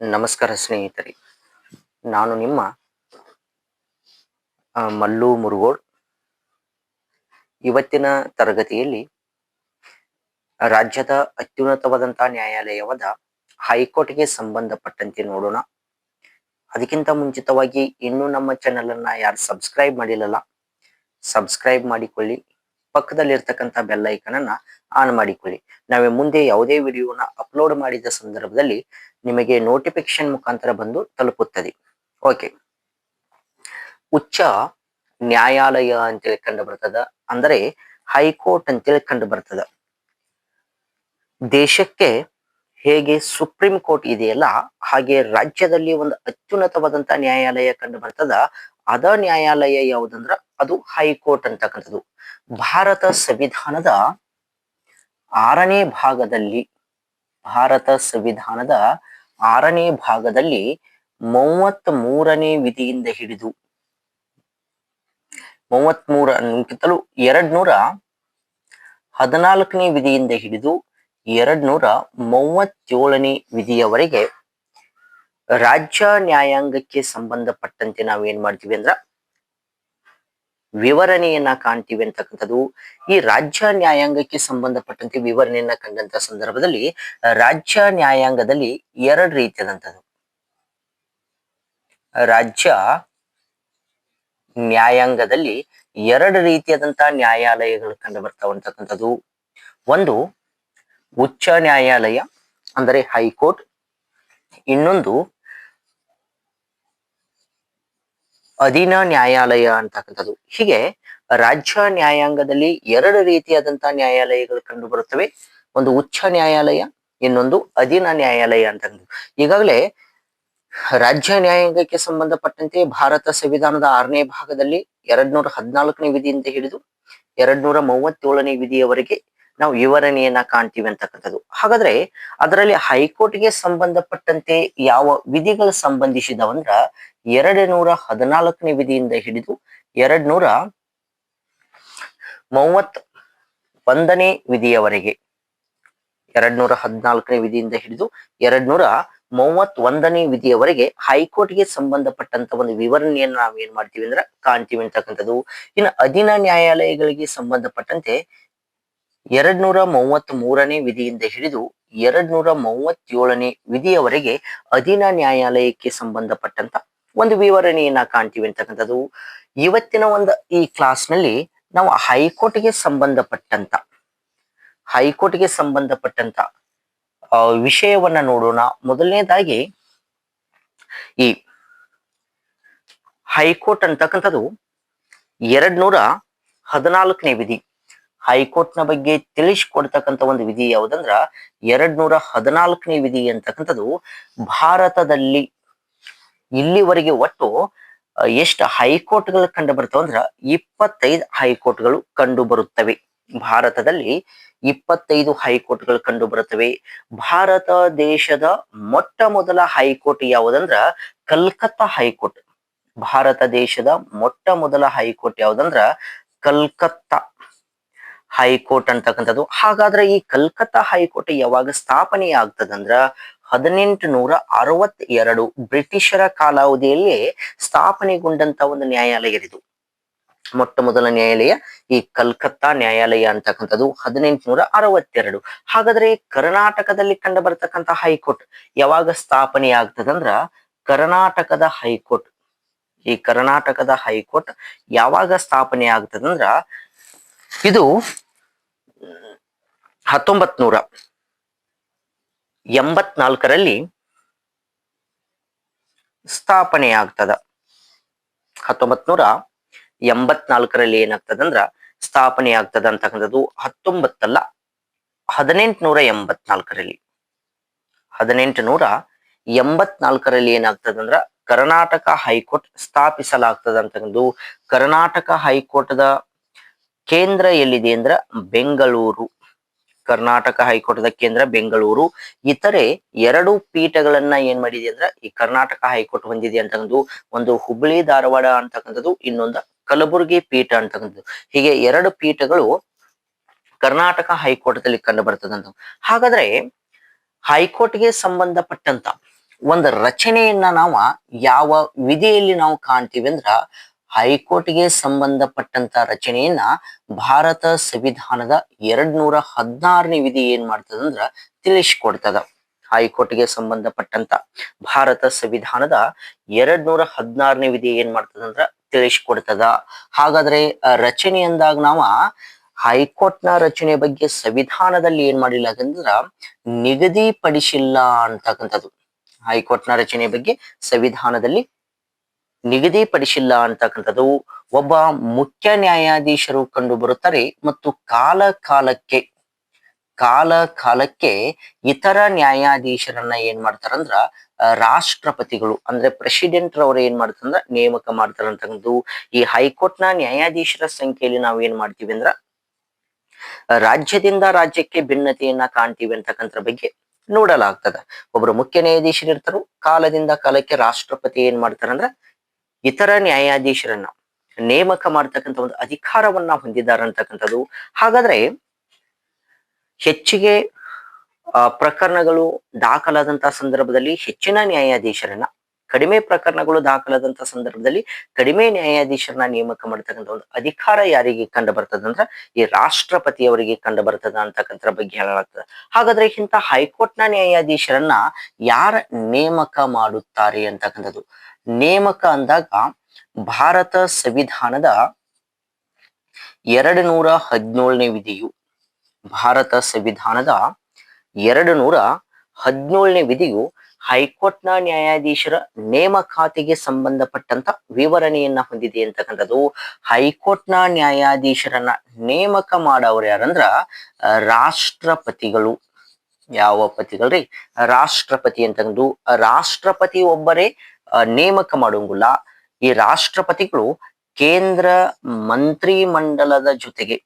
ನಮಸ್ಕಾರ ಸ್ನೇಹಿತರೆ. ನಾನು ನಿಮ್ಮ ಮಲ್ಲು ಮುರುಗೋಡ್. ಇವತ್ತಿನ ತರಗತಿಯಲ್ಲಿ ರಾಜ್ಯದ ಅತ್ಯುನ್ನತವಾದಂತಹ ನ್ಯಾಯಾಲಯವಾದ ಹೈಕೋರ್ಟ್ಗೆ ಸಂಬಂಧಪಟ್ಟಂತೆ ನೋಡೋಣ. ಅದಕ್ಕಿಂತ ಮುಂಚಿತವಾಗಿ ಇನ್ನೂ ನಮ್ಮ ಚಾನೆಲ್ ಅನ್ನ ಯಾರು ಸಬ್ಸ್ಕ್ರೈಬ್ ಮಾಡಿಲ್ಲಲ್ಲ ಸಬ್ಸ್ಕ್ರೈಬ್ ಮಾಡಿಕೊಳ್ಳಿ. ಪಕ್ಕದಲ್ಲಿರ್ತಕ್ಕಂಥ ಬೆಲ್ ಐಕನ್ ಅನ್ನ ಆನ್ ಮಾಡಿಕೊಳ್ಳಿ. ನಾವೇ ಮುಂದೆ ಯಾವುದೇ ವಿಡಿಯೋನ ಅಪ್ಲೋಡ್ ಮಾಡಿದ ಸಂದರ್ಭದಲ್ಲಿ ನಿಮಗೆ ನೋಟಿಫಿಕೇಶನ್ ಮುಖಾಂತರ ಬಂದು ತಲುಪುತ್ತದೆ. ಓಕೆ ಉಚ್ಚ ನ್ಯಾಯಾಲಯ ಅಂತೇಳಿ ಕಂಡು ಬರ್ತದ ಅಂದರೆ ಹೈಕೋರ್ಟ್ ಅಂತೇಳಿ ಕಂಡು ಬರ್ತದ ದೇಶಕ್ಕೆ ಹೇಗೆ ಸುಪ್ರೀಂ ಕೋರ್ಟ್ ಇದೆಯಲ್ಲ, ಹಾಗೆ ರಾಜ್ಯದಲ್ಲಿ ಒಂದು ಅತ್ಯುನ್ನತವಾದಂತಹ ನ್ಯಾಯಾಲಯ ಕಂಡು ಬರ್ತದ ಅದ ನ್ಯಾಯಾಲಯ ಯಾವುದಂದ್ರ? ಅದು ಹೈಕೋರ್ಟ್ ಅಂತಕ್ಕಂಥದ್ದು ಭಾರತ ಸಂವಿಧಾನದ ಆರನೇ ಭಾಗದಲ್ಲಿ, ಭಾರತ ಸಂವಿಧಾನದ ಆರನೇ ಭಾಗದಲ್ಲಿ ಮೂವತ್ತ್ ಮೂರನೇ ವಿಧಿಯಿಂದ ಹಿಡಿದು ಮೂವತ್ತ್ ಮೂರಕ್ಕಿಂತಲೂ ಎರಡ್ ನೂರ ಹದಿನಾಲ್ಕನೇ ವಿಧಿಯಿಂದ ಹಿಡಿದು ಎರಡ್ ನೂರ ಮೂವತ್ತೇಳನೇ ವಿಧಿಯವರೆಗೆ ರಾಜ್ಯ ನ್ಯಾಯಾಂಗಕ್ಕೆ ಸಂಬಂಧಪಟ್ಟಂತೆ ನಾವು ಏನ್ ಮಾಡ್ತೀವಿ ಅಂದ್ರ ವಿವರಣೆಯನ್ನ ಕಾಣ್ತೀವಿ ಅಂತಕ್ಕಂಥದ್ದು. ಈ ರಾಜ್ಯ ನ್ಯಾಯಾಂಗಕ್ಕೆ ಸಂಬಂಧಪಟ್ಟಂತೆ ವಿವರಣೆಯನ್ನ ಕಂಡಂತ ಸಂದರ್ಭದಲ್ಲಿ ರಾಜ್ಯ ನ್ಯಾಯಾಂಗದಲ್ಲಿ ಎರಡು ರೀತಿಯಾದಂಥದ್ದು ರಾಜ್ಯ ನ್ಯಾಯಾಂಗದಲ್ಲಿ ಎರಡು ರೀತಿಯಾದಂತಹ ನ್ಯಾಯಾಲಯಗಳು ಕಂಡು ಬರ್ತಾವ ಒಂದು ಉಚ್ಚ ನ್ಯಾಯಾಲಯ, ಅಂದರೆ ಹೈಕೋರ್ಟ್. ಇನ್ನೊಂದು ಅಧೀನ ನ್ಯಾಯಾಲಯ ಅಂತಕ್ಕಂಥದ್ದು. ಹೀಗೆ ರಾಜ್ಯ ನ್ಯಾಯಾಂಗದಲ್ಲಿ ಎರಡು ರೀತಿಯಾದಂತಹ ನ್ಯಾಯಾಲಯಗಳು ಕಂಡು ಬರುತ್ತವೆ ಒಂದು ಉಚ್ಚ ನ್ಯಾಯಾಲಯ, ಇನ್ನೊಂದು ಅಧೀನ ನ್ಯಾಯಾಲಯ ಅಂತಕ್ಕಂಥದ್ದು. ಈಗಾಗಲೇ ರಾಜ್ಯ ನ್ಯಾಯಾಂಗಕ್ಕೆ ಸಂಬಂಧಪಟ್ಟಂತೆ ಭಾರತ ಸಂವಿಧಾನದ ಆರನೇ ಭಾಗದಲ್ಲಿ ಎರಡ್ ನೂರ ಹದಿನಾಲ್ಕನೇ ವಿಧಿಯಿಂದ ಹಿಡಿದು ಎರಡ್ ನೂರ ಮೂವತ್ತೇಳನೇ ವಿಧಿಯವರೆಗೆ ನಾವು ವಿವರಣೆಯನ್ನ ಕಾಣ್ತೀವಿ ಅಂತಕ್ಕಂಥದ್ದು. ಹಾಗಾದ್ರೆ ಅದರಲ್ಲಿ ಹೈಕೋರ್ಟ್ಗೆ ಸಂಬಂಧಪಟ್ಟಂತೆ ಯಾವ ವಿಧಿಗಳು ಸಂಬಂಧಿಸಿದವಂದ್ರ ಎರಡು ನೂರ ಹದಿನಾಲ್ಕನೇ ವಿಧಿಯಿಂದ ಹಿಡಿದು ಎರಡ್ ನೂರ ಮೂವತ್ ಒಂದನೇ ವಿಧಿಯವರೆಗೆ. ಎರಡ್ ನೂರ ಹದಿನಾಲ್ಕನೇ ವಿಧಿಯಿಂದ ಹಿಡಿದು ಎರಡ್ ನೂರ ಮೂವತ್ ಒಂದನೇ ವಿಧಿಯವರೆಗೆ ಹೈಕೋರ್ಟ್ಗೆ ಸಂಬಂಧಪಟ್ಟಂತ ಒಂದು ವಿವರಣೆಯನ್ನು ನಾವು ಏನ್ ಮಾಡ್ತೀವಿ ಅಂದ್ರೆ ಕಾಣ್ತೀವಿ ಅಂತಕ್ಕಂಥದ್ದು. ಇನ್ನು ಅಧೀನ ನ್ಯಾಯಾಲಯಗಳಿಗೆ ಸಂಬಂಧಪಟ್ಟಂತೆ ಎರಡ್ ನೂರ ಮೂವತ್ತ್ ಮೂರನೇ ವಿಧಿಯಿಂದ ಹಿಡಿದು ಎರಡ್ ನೂರ ಮೂವತ್ತೇಳನೇ ವಿಧಿಯವರೆಗೆ ಅಧೀನ ನ್ಯಾಯಾಲಯಕ್ಕೆ ಸಂಬಂಧಪಟ್ಟಂತ ಒಂದು ವಿವರಣೆಯನ್ನ ಕಾಣ್ತೀವಿ ಅಂತಕ್ಕಂಥದ್ದು. ಇವತ್ತಿನ ಒಂದು ಈ ಕ್ಲಾಸ್ನಲ್ಲಿ ನಾವು ಹೈಕೋರ್ಟ್ಗೆ ಸಂಬಂಧಪಟ್ಟಂತ ಹೈಕೋರ್ಟ್ಗೆ ಸಂಬಂಧಪಟ್ಟಂತ ವಿಷಯವನ್ನ ನೋಡೋಣ. ಮೊದಲನೇದಾಗಿ ಈ ಹೈಕೋರ್ಟ್ ಅಂತಕ್ಕಂಥದ್ದು ಎರಡ್ ನೂರ ಹದಿನಾಲ್ಕನೇ ವಿಧಿ. ಹೈಕೋರ್ಟ್ನ ಬಗ್ಗೆ ತಿಳಿಸಿಕೊಡ್ತಕ್ಕಂಥ ಒಂದು ವಿಧಿ ಯಾವುದಂದ್ರ ಎರಡ್ ನೂರ ಹದಿನಾಲ್ಕನೇ ವಿಧಿ ಅಂತಕ್ಕಂಥದ್ದು ಭಾರತದಲ್ಲಿ ಇಲ್ಲಿವರೆಗೆ ಒಟ್ಟು ಎಷ್ಟು ಹೈಕೋರ್ಟ್ಗಳು ಕಂಡು ಬರ್ತವೆ ಅಂದ್ರ ಇಪ್ಪತ್ತೈದು ಹೈಕೋರ್ಟ್ಗಳು ಕಂಡು ಬರುತ್ತವೆ ಭಾರತದಲ್ಲಿ ಇಪ್ಪತ್ತೈದು ಹೈಕೋರ್ಟ್ಗಳು ಕಂಡು ಬರುತ್ತವೆ ಭಾರತ ದೇಶದ ಮೊಟ್ಟ ಮೊದಲ ಹೈಕೋರ್ಟ್ ಯಾವುದಂದ್ರ ಕಲ್ಕತ್ತಾ ಹೈಕೋರ್ಟ್. ಭಾರತ ದೇಶದ ಮೊಟ್ಟ ಮೊದಲ ಹೈಕೋರ್ಟ್ ಯಾವುದಂದ್ರ ಕಲ್ಕತ್ತಾ ಹೈಕೋರ್ಟ್ ಅಂತಕ್ಕಂಥದ್ದು. ಹಾಗಾದ್ರೆ ಈ ಕಲ್ಕತ್ತಾ ಹೈಕೋರ್ಟ್ ಯಾವಾಗ ಸ್ಥಾಪನೆ ಆಗ್ತದಂದ್ರ ಹದಿನೆಂಟು ನೂರ ಅರವತ್ ಎರಡು ಬ್ರಿಟಿಷರ ಕಾಲಾವಧಿಯಲ್ಲಿ ಸ್ಥಾಪನೆಗೊಂಡಂತ ಒಂದು ನ್ಯಾಯಾಲಯ ಇದು ಮೊಟ್ಟ ಮೊದಲ ನ್ಯಾಯಾಲಯ ಈ ಕಲ್ಕತ್ತಾ ನ್ಯಾಯಾಲಯ ಅಂತಕ್ಕಂಥದ್ದು ಹದಿನೆಂಟುನೂರ ಅರವತ್ತೆರಡು ಹಾಗಾದ್ರೆ ಕರ್ನಾಟಕದಲ್ಲಿ ಕಂಡು ಬರ್ತಕ್ಕಂಥ ಹೈಕೋರ್ಟ್ ಯಾವಾಗ ಸ್ಥಾಪನೆ ಆಗ್ತದಂದ್ರ ಕರ್ನಾಟಕದ ಹೈಕೋರ್ಟ್. ಈ ಕರ್ನಾಟಕದ ಹೈಕೋರ್ಟ್ ಯಾವಾಗ ಸ್ಥಾಪನೆ ಆಗ್ತದಂದ್ರ ಇದು ಹತ್ತೊಂಬತ್ ನೂರ ಎಂಬತ್ನಾಲ್ಕರಲ್ಲಿ ಸ್ಥಾಪನೆ ಆಗ್ತದ ಹತ್ತೊಂಬತ್ ನೂರ ಎಂಬತ್ನಾಲ್ಕರಲ್ಲಿ ಏನಾಗ್ತದಂದ್ರ ಸ್ಥಾಪನೆ ಆಗ್ತದ ಅಂತಕ್ಕಂಥದ್ದು ಹತ್ತೊಂಬತ್ತಲ್ಲ ಹದಿನೆಂಟುನೂರ ಎಂಬತ್ನಾಲ್ಕರಲ್ಲಿ. ಹದಿನೆಂಟು ನೂರ ಎಂಬತ್ನಾಲ್ಕರಲ್ಲಿ ಏನಾಗ್ತದಂದ್ರ ಕರ್ನಾಟಕ ಹೈಕೋರ್ಟ್ ಸ್ಥಾಪಿಸಲಾಗ್ತದ ಅಂತಕ್ಕಂಥದ್ದು ಕರ್ನಾಟಕ ಹೈಕೋರ್ಟ್ದ ಕೇಂದ್ರ ಎಲ್ಲಿದೆ ಅಂದ್ರ ಬೆಂಗಳೂರು. ಕರ್ನಾಟಕ ಹೈಕೋರ್ಟ್ದ ಕೇಂದ್ರ ಬೆಂಗಳೂರು. ಇತರೆ ಎರಡು ಪೀಠಗಳನ್ನ ಏನ್ ಮಾಡಿದೆ ಅಂದ್ರ, ಈ ಕರ್ನಾಟಕ ಹೈಕೋರ್ಟ್ ಹೊಂದಿದೆ ಅಂತಕ್ಕಂಥದ್ದು, ಒಂದು ಹುಬ್ಬಳ್ಳಿ ಧಾರವಾಡ ಅಂತಕ್ಕಂಥದ್ದು, ಇನ್ನೊಂದು ಕಲಬುರಗಿ ಪೀಠ ಅಂತಕ್ಕಂಥದ್ದು. ಹೀಗೆ ಎರಡು ಪೀಠಗಳು ಕರ್ನಾಟಕ ಹೈಕೋರ್ಟ್ದಲ್ಲಿ ಕಂಡು ಬರ್ತದಂತ ಹಾಗಾದ್ರೆ ಹೈಕೋರ್ಟ್ಗೆ ಸಂಬಂಧಪಟ್ಟಂತ ಒಂದು ರಚನೆಯನ್ನ ನಾವು ಯಾವ ವಿಧಿಯಲ್ಲಿ ನಾವು ಕಾಣ್ತೀವಿ ಅಂದ್ರ ಹೈಕೋರ್ಟ್ಗೆ ಸಂಬಂಧಪಟ್ಟಂತ ರಚನೆಯನ್ನ ಭಾರತ ಸಂವಿಧಾನದ ಎರಡ್ ನೂರ ಹದಿನಾರನೇ ವಿಧಿ ಏನ್ ಮಾಡ್ತದಂದ್ರ ತಿಳಿಸ್ಕೊಡ್ತದ. ಹೈಕೋರ್ಟ್ಗೆ ಸಂಬಂಧಪಟ್ಟಂತ ಭಾರತ ಸಂವಿಧಾನದ ಎರಡ್ ನೂರ ಹದಿನಾರನೇ ವಿಧಿ ಏನ್ ಮಾಡ್ತದಂದ್ರ ತಿಳಿಸ್ಕೊಡ್ತದ. ಹಾಗಾದ್ರೆ ರಚನೆ ಅಂದಾಗ ನಾವ ಹೈಕೋರ್ಟ್ನ ರಚನೆ ಬಗ್ಗೆ ಸಂವಿಧಾನದಲ್ಲಿ ಏನ್ ಮಾಡಿಲ್ಲ ಅಂದ್ರ ನಿಗದಿಪಡಿಸಿಲ್ಲ ಅಂತಕ್ಕಂಥದ್ದು. ಹೈಕೋರ್ಟ್ನ ರಚನೆ ಬಗ್ಗೆ ಸಂವಿಧಾನದಲ್ಲಿ ನಿಗದಿಪಡಿಸಿಲ್ಲ ಅಂತಕ್ಕಂಥದ್ದು ಒಬ್ಬ ಮುಖ್ಯ ನ್ಯಾಯಾಧೀಶರು ಕಂಡು ಬರುತ್ತಾರೆ ಮತ್ತು ಕಾಲ ಕಾಲಕ್ಕೆ ಕಾಲ ಕಾಲಕ್ಕೆ ಇತರ ನ್ಯಾಯಾಧೀಶರನ್ನ ಏನ್ ಮಾಡ್ತಾರಂದ್ರ ರಾಷ್ಟ್ರಪತಿಗಳು, ಅಂದ್ರೆ ಪ್ರೆಸಿಡೆಂಟ್ ರವರು ಏನ್ ಮಾಡ್ತಾರಂದ್ರ, ನೇಮಕ ಮಾಡ್ತಾರಂತಕ್ಕಂಥದ್ದು ಈ ಹೈಕೋರ್ಟ್ನ ನ್ಯಾಯಾಧೀಶರ ಸಂಖ್ಯೆಯಲ್ಲಿ ನಾವು ಏನ್ ಮಾಡ್ತೀವಿ ಅಂದ್ರ, ರಾಜ್ಯದಿಂದ ರಾಜ್ಯಕ್ಕೆ ಭಿನ್ನತೆಯನ್ನ ಕಾಣ್ತೀವಿ ಅಂತಕ್ಕಂಥ ಬಗ್ಗೆ ನೋಡಲಾಗ್ತದ. ಒಬ್ರು ಮುಖ್ಯ ನ್ಯಾಯಾಧೀಶರು ಇರ್ತಾರು ಕಾಲದಿಂದ ಕಾಲಕ್ಕೆ ರಾಷ್ಟ್ರಪತಿ ಏನ್ ಮಾಡ್ತಾರಂದ್ರ ಇತರ ನ್ಯಾಯಾಧೀಶರನ್ನ ನೇಮಕ ಮಾಡ್ತಕ್ಕಂಥ ಒಂದು ಅಧಿಕಾರವನ್ನ ಹೊಂದಿದ್ದಾರೆ ಅಂತಕ್ಕಂಥದ್ದು. ಹಾಗಾದ್ರೆ ಹೆಚ್ಚಿಗೆ ಪ್ರಕರಣಗಳು ದಾಖಲಾದಂತಹ ಸಂದರ್ಭದಲ್ಲಿ ಹೆಚ್ಚಿನ ನ್ಯಾಯಾಧೀಶರನ್ನ ಕಡಿಮೆ ಪ್ರಕರಣಗಳು ದಾಖಲಾದಂತಹ ಸಂದರ್ಭದಲ್ಲಿ ಕಡಿಮೆ ನ್ಯಾಯಾಧೀಶರನ್ನ ನೇಮಕ ಮಾಡ್ತಕ್ಕಂಥ ಒಂದು ಅಧಿಕಾರ ಯಾರಿಗೆ ಕಂಡು ಅಂದ್ರೆ ಈ ರಾಷ್ಟ್ರಪತಿಯವರಿಗೆ ಕಂಡು ಬರ್ತದ ಅಂತಕ್ಕಂಥ ಬಗ್ಗೆ ಹೇಳಲಾಗ್ತದೆ. ಹಾಗಾದ್ರೆ ಇಂತ ಹೈಕೋರ್ಟ್ನ ನ್ಯಾಯಾಧೀಶರನ್ನ ಯಾರ ನೇಮಕ ಮಾಡುತ್ತಾರೆ ಅಂತಕ್ಕಂಥದ್ದು? ನೇಮಕ ಅಂದಾಗ ಭಾರತ ಸಂವಿಧಾನದ ಎರಡು ನೂರ ಹದಿನೇಳನೇ ವಿಧಿಯು ಭಾರತ ಸಂವಿಧಾನದ ಎರಡು ನೂರ ಹದಿನೇಳನೇ ವಿಧಿಯು ಹೈಕೋರ್ಟ್ನ ನ್ಯಾಯಾಧೀಶರ ನೇಮಕಾತಿಗೆ ಸಂಬಂಧಪಟ್ಟಂತ ವಿವರಣೆಯನ್ನ ಹೊಂದಿದೆ ಅಂತಕ್ಕಂಥದ್ದು. ಹೈಕೋರ್ಟ್ನ ನ್ಯಾಯಾಧೀಶರನ್ನ ನೇಮಕ ಮಾಡೋರು ಯಾರಂದ್ರ ರಾಷ್ಟ್ರಪತಿಗಳು. ಯಾವ ಪತಿಗಳ್ರಿ? ರಾಷ್ಟ್ರಪತಿ ಅಂತಂದು, ರಾಷ್ಟ್ರಪತಿ ಒಬ್ಬರೇ ನೇಮಕ ಮಾಡೋಂಗಿಲ್ಲ. ಈ ರಾಷ್ಟ್ರಪತಿಗಳು ಕೇಂದ್ರ ಮಂತ್ರಿ ಮಂಡಲದ ಜೊತೆಗೆ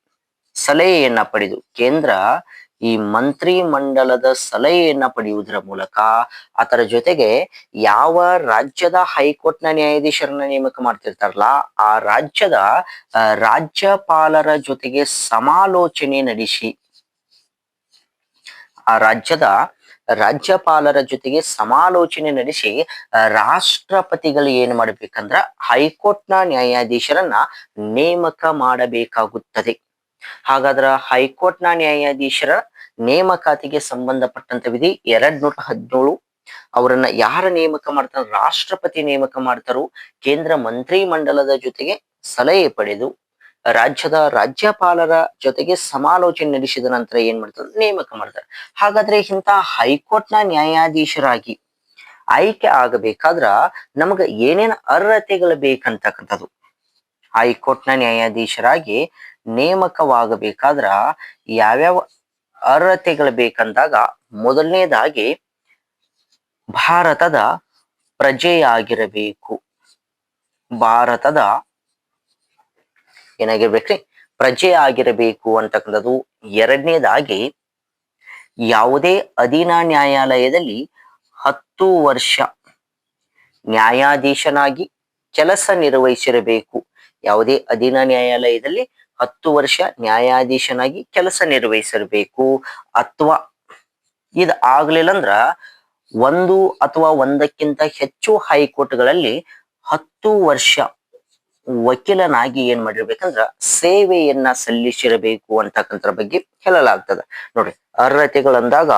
ಸಲಹೆಯನ್ನ ಪಡೆದು, ಕೇಂದ್ರ ಈ ಮಂತ್ರಿ ಮಂಡಲದ ಸಲಹೆಯನ್ನ ಪಡೆಯುವುದರ ಮೂಲಕ ಅದರ ಜೊತೆಗೆ ಯಾವ ರಾಜ್ಯದ ಹೈಕೋರ್ಟ್ನ ನ್ಯಾಯಾಧೀಶರನ್ನ ನೇಮಕ ಮಾಡ್ತಿರ್ತಾರಲ್ಲ, ಆ ರಾಜ್ಯದ ರಾಜ್ಯಪಾಲರ ಜೊತೆಗೆ ಸಮಾಲೋಚನೆ ನಡೆಸಿ, ಆ ರಾಜ್ಯದ ರಾಜ್ಯಪಾಲರ ಜೊತೆಗೆ ಸಮಾಲೋಚನೆ ನಡೆಸಿ ರಾಷ್ಟ್ರಪತಿಗಳು ಏನ್ ಮಾಡ್ಬೇಕಂದ್ರ ಹೈಕೋರ್ಟ್ನ ನ್ಯಾಯಾಧೀಶರನ್ನ ನೇಮಕ ಮಾಡಬೇಕಾಗುತ್ತದೆ. ಹಾಗಾದ್ರ ಹೈಕೋರ್ಟ್ನ ನ್ಯಾಯಾಧೀಶರ ನೇಮಕಾತಿಗೆ ಸಂಬಂಧಪಟ್ಟಂತ ವಿಧಿ ಎರಡ್ ನೂರ ಹದಿನೇಳು ಅವರನ್ನ ಯಾರ ನೇಮಕ ಮಾಡ್ತಾರ, ರಾಷ್ಟ್ರಪತಿ ನೇಮಕ ಮಾಡ್ತಾರೋ, ಕೇಂದ್ರ ಮಂತ್ರಿ ಮಂಡಲದ ಜೊತೆಗೆ ಸಲಹೆ ಪಡೆದು ರಾಜ್ಯದ ರಾಜ್ಯಪಾಲರ ಜೊತೆಗೆ ಸಮಾಲೋಚನೆ ನಡೆಸಿದ ನಂತರ ಏನ್ ಮಾಡ್ತಾರೆ ನೇಮಕ ಮಾಡ್ತಾರೆ. ಹಾಗಾದ್ರೆ ಇಂತ ಹೈಕೋರ್ಟ್ನ ನ್ಯಾಯಾಧೀಶರಾಗಿ ಆಯ್ಕೆ ಆಗಬೇಕಾದ್ರ ನಮಗ ಏನೇನ್ ಅರ್ಹತೆಗಳು ಬೇಕಂತಕ್ಕಂಥದ್ದು. ಹೈಕೋರ್ಟ್ನ ನ್ಯಾಯಾಧೀಶರಾಗಿ ನೇಮಕವಾಗಬೇಕಾದ್ರ ಯಾವ್ಯಾವ ಅರ್ಹತೆಗಳು ಬೇಕಂದಾಗ ಮೊದಲನೇದಾಗಿ ಭಾರತದ ಪ್ರಜೆಯಾಗಿರಬೇಕು. ಭಾರತದ ಏನಾಗಿರ್ಬೇಕ್ರಿ? ಪ್ರಜೆ ಆಗಿರಬೇಕು ಅಂತಕ್ಕಂಥದ್ದು ಎರಡನೇದಾಗಿ ಯಾವುದೇ ಅಧೀನ ನ್ಯಾಯಾಲಯದಲ್ಲಿ ಹತ್ತು ವರ್ಷ ನ್ಯಾಯಾಧೀಶನಾಗಿ ಕೆಲಸ ನಿರ್ವಹಿಸಿರಬೇಕು. ಯಾವುದೇ ಅಧೀನ ನ್ಯಾಯಾಲಯದಲ್ಲಿ ಹತ್ತು ವರ್ಷ ನ್ಯಾಯಾಧೀಶನಾಗಿ ಕೆಲಸ ನಿರ್ವಹಿಸಿರಬೇಕು ಅಥವಾ ಇದು ಆಗ್ಲಿಲ್ಲ ಅಂದ್ರ ಒಂದು ಅಥವಾ ಒಂದಕ್ಕಿಂತ ಹೆಚ್ಚು ಹೈಕೋರ್ಟ್ಗಳಲ್ಲಿ ಹತ್ತು ವರ್ಷ ವಕೀಲನಾಗಿ ಏನ್ ಮಾಡಿರ್ಬೇಕಂದ್ರ ಸೇವೆಯನ್ನ ಸಲ್ಲಿಸಿರಬೇಕು ಅಂತಕ್ಕಂಥ ಬಗ್ಗೆ ಹೇಳಲಾಗ್ತದ. ನೋಡ್ರಿ ಅರ್ಹತೆಗಳಂದಾಗ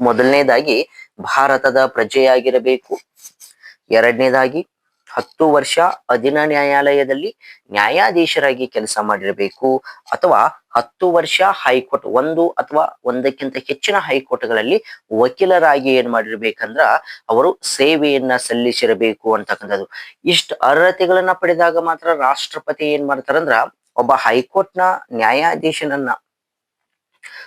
ಮೊದಲನೇದಾಗಿ ಭಾರತದ ಪ್ರಜೆಯಾಗಿರಬೇಕು. ಎರಡನೇದಾಗಿ ಹತ್ತು ವರ್ಷ ಅಧೀನ ನ್ಯಾಯಾಲಯದಲ್ಲಿ ನ್ಯಾಯಾಧೀಶರಾಗಿ ಕೆಲಸ ಮಾಡಿರಬೇಕು ಅಥವಾ ಹತ್ತು ವರ್ಷ ಹೈಕೋರ್ಟ್ ಒಂದು ಅಥವಾ ಒಂದಕ್ಕಿಂತ ಹೆಚ್ಚಿನ ಹೈಕೋರ್ಟ್ಗಳಲ್ಲಿ ವಕೀಲರಾಗಿ ಏನ್ ಮಾಡಿರ್ಬೇಕಂದ್ರ ಅವರು ಸೇವೆಯನ್ನ ಸಲ್ಲಿಸಿರಬೇಕು ಅಂತಕ್ಕಂಥದ್ದು. ಇಷ್ಟ ಅರ್ಹತೆಗಳನ್ನ ಪಡೆದಾಗ ಮಾತ್ರ ರಾಷ್ಟ್ರಪತಿ ಏನ್ ಮಾಡ್ತಾರಂದ್ರ ಒಬ್ಬ ಹೈಕೋರ್ಟ್ನ ನ್ಯಾಯಾಧೀಶನನ್ನ,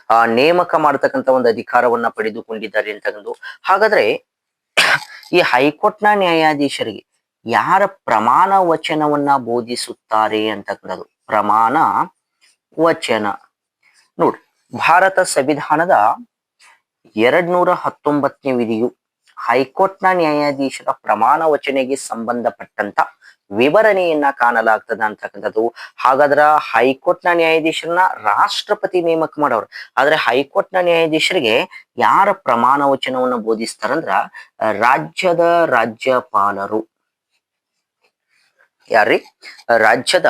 ಆ, ನೇಮಕ ಮಾಡತಕ್ಕಂತ ಒಂದು ಅಧಿಕಾರವನ್ನ ಪಡೆದುಕೊಂಡಿದ್ದಾರೆ ಅಂತಕ್ಕಂಥದ್ದು. ಹಾಗಾದ್ರೆ ಈ ಹೈಕೋರ್ಟ್ನ ನ್ಯಾಯಾಧೀಶರಿಗೆ ಯಾರ ಪ್ರಮಾಣ ವಚನವನ್ನ ಬೋಧಿಸುತ್ತಾರೆ ಅಂತಕ್ಕಂಥದ್ದು ಪ್ರಮಾಣ ವಚನ. ನೋಡಿ, ಭಾರತ ಸಂವಿಧಾನದ ಎರಡ್ ನೂರ ಹತ್ತೊಂಬತ್ತನೇ ವಿಧಿಯು ಹೈಕೋರ್ಟ್ನ ನ್ಯಾಯಾಧೀಶರ ಪ್ರಮಾಣ ವಚನೆಗೆ ಸಂಬಂಧಪಟ್ಟಂತ ವಿವರಣೆಯನ್ನ ಕಾಣಲಾಗ್ತದ ಅಂತಕ್ಕಂಥದ್ದು ಹಾಗಾದ್ರ ಹೈಕೋರ್ಟ್ನ ನ್ಯಾಯಾಧೀಶರನ್ನ ರಾಷ್ಟ್ರಪತಿ ನೇಮಕ ಮಾಡೋರು. ಆದ್ರೆ ಹೈಕೋರ್ಟ್ನ ನ್ಯಾಯಾಧೀಶರಿಗೆ ಯಾರ ಪ್ರಮಾಣ ವಚನವನ್ನ ಬೋಧಿಸ್ತಾರಂದ್ರ ರಾಜ್ಯದ ರಾಜ್ಯಪಾಲರು. ಯಾರ್ರಿ? ರಾಜ್ಯದ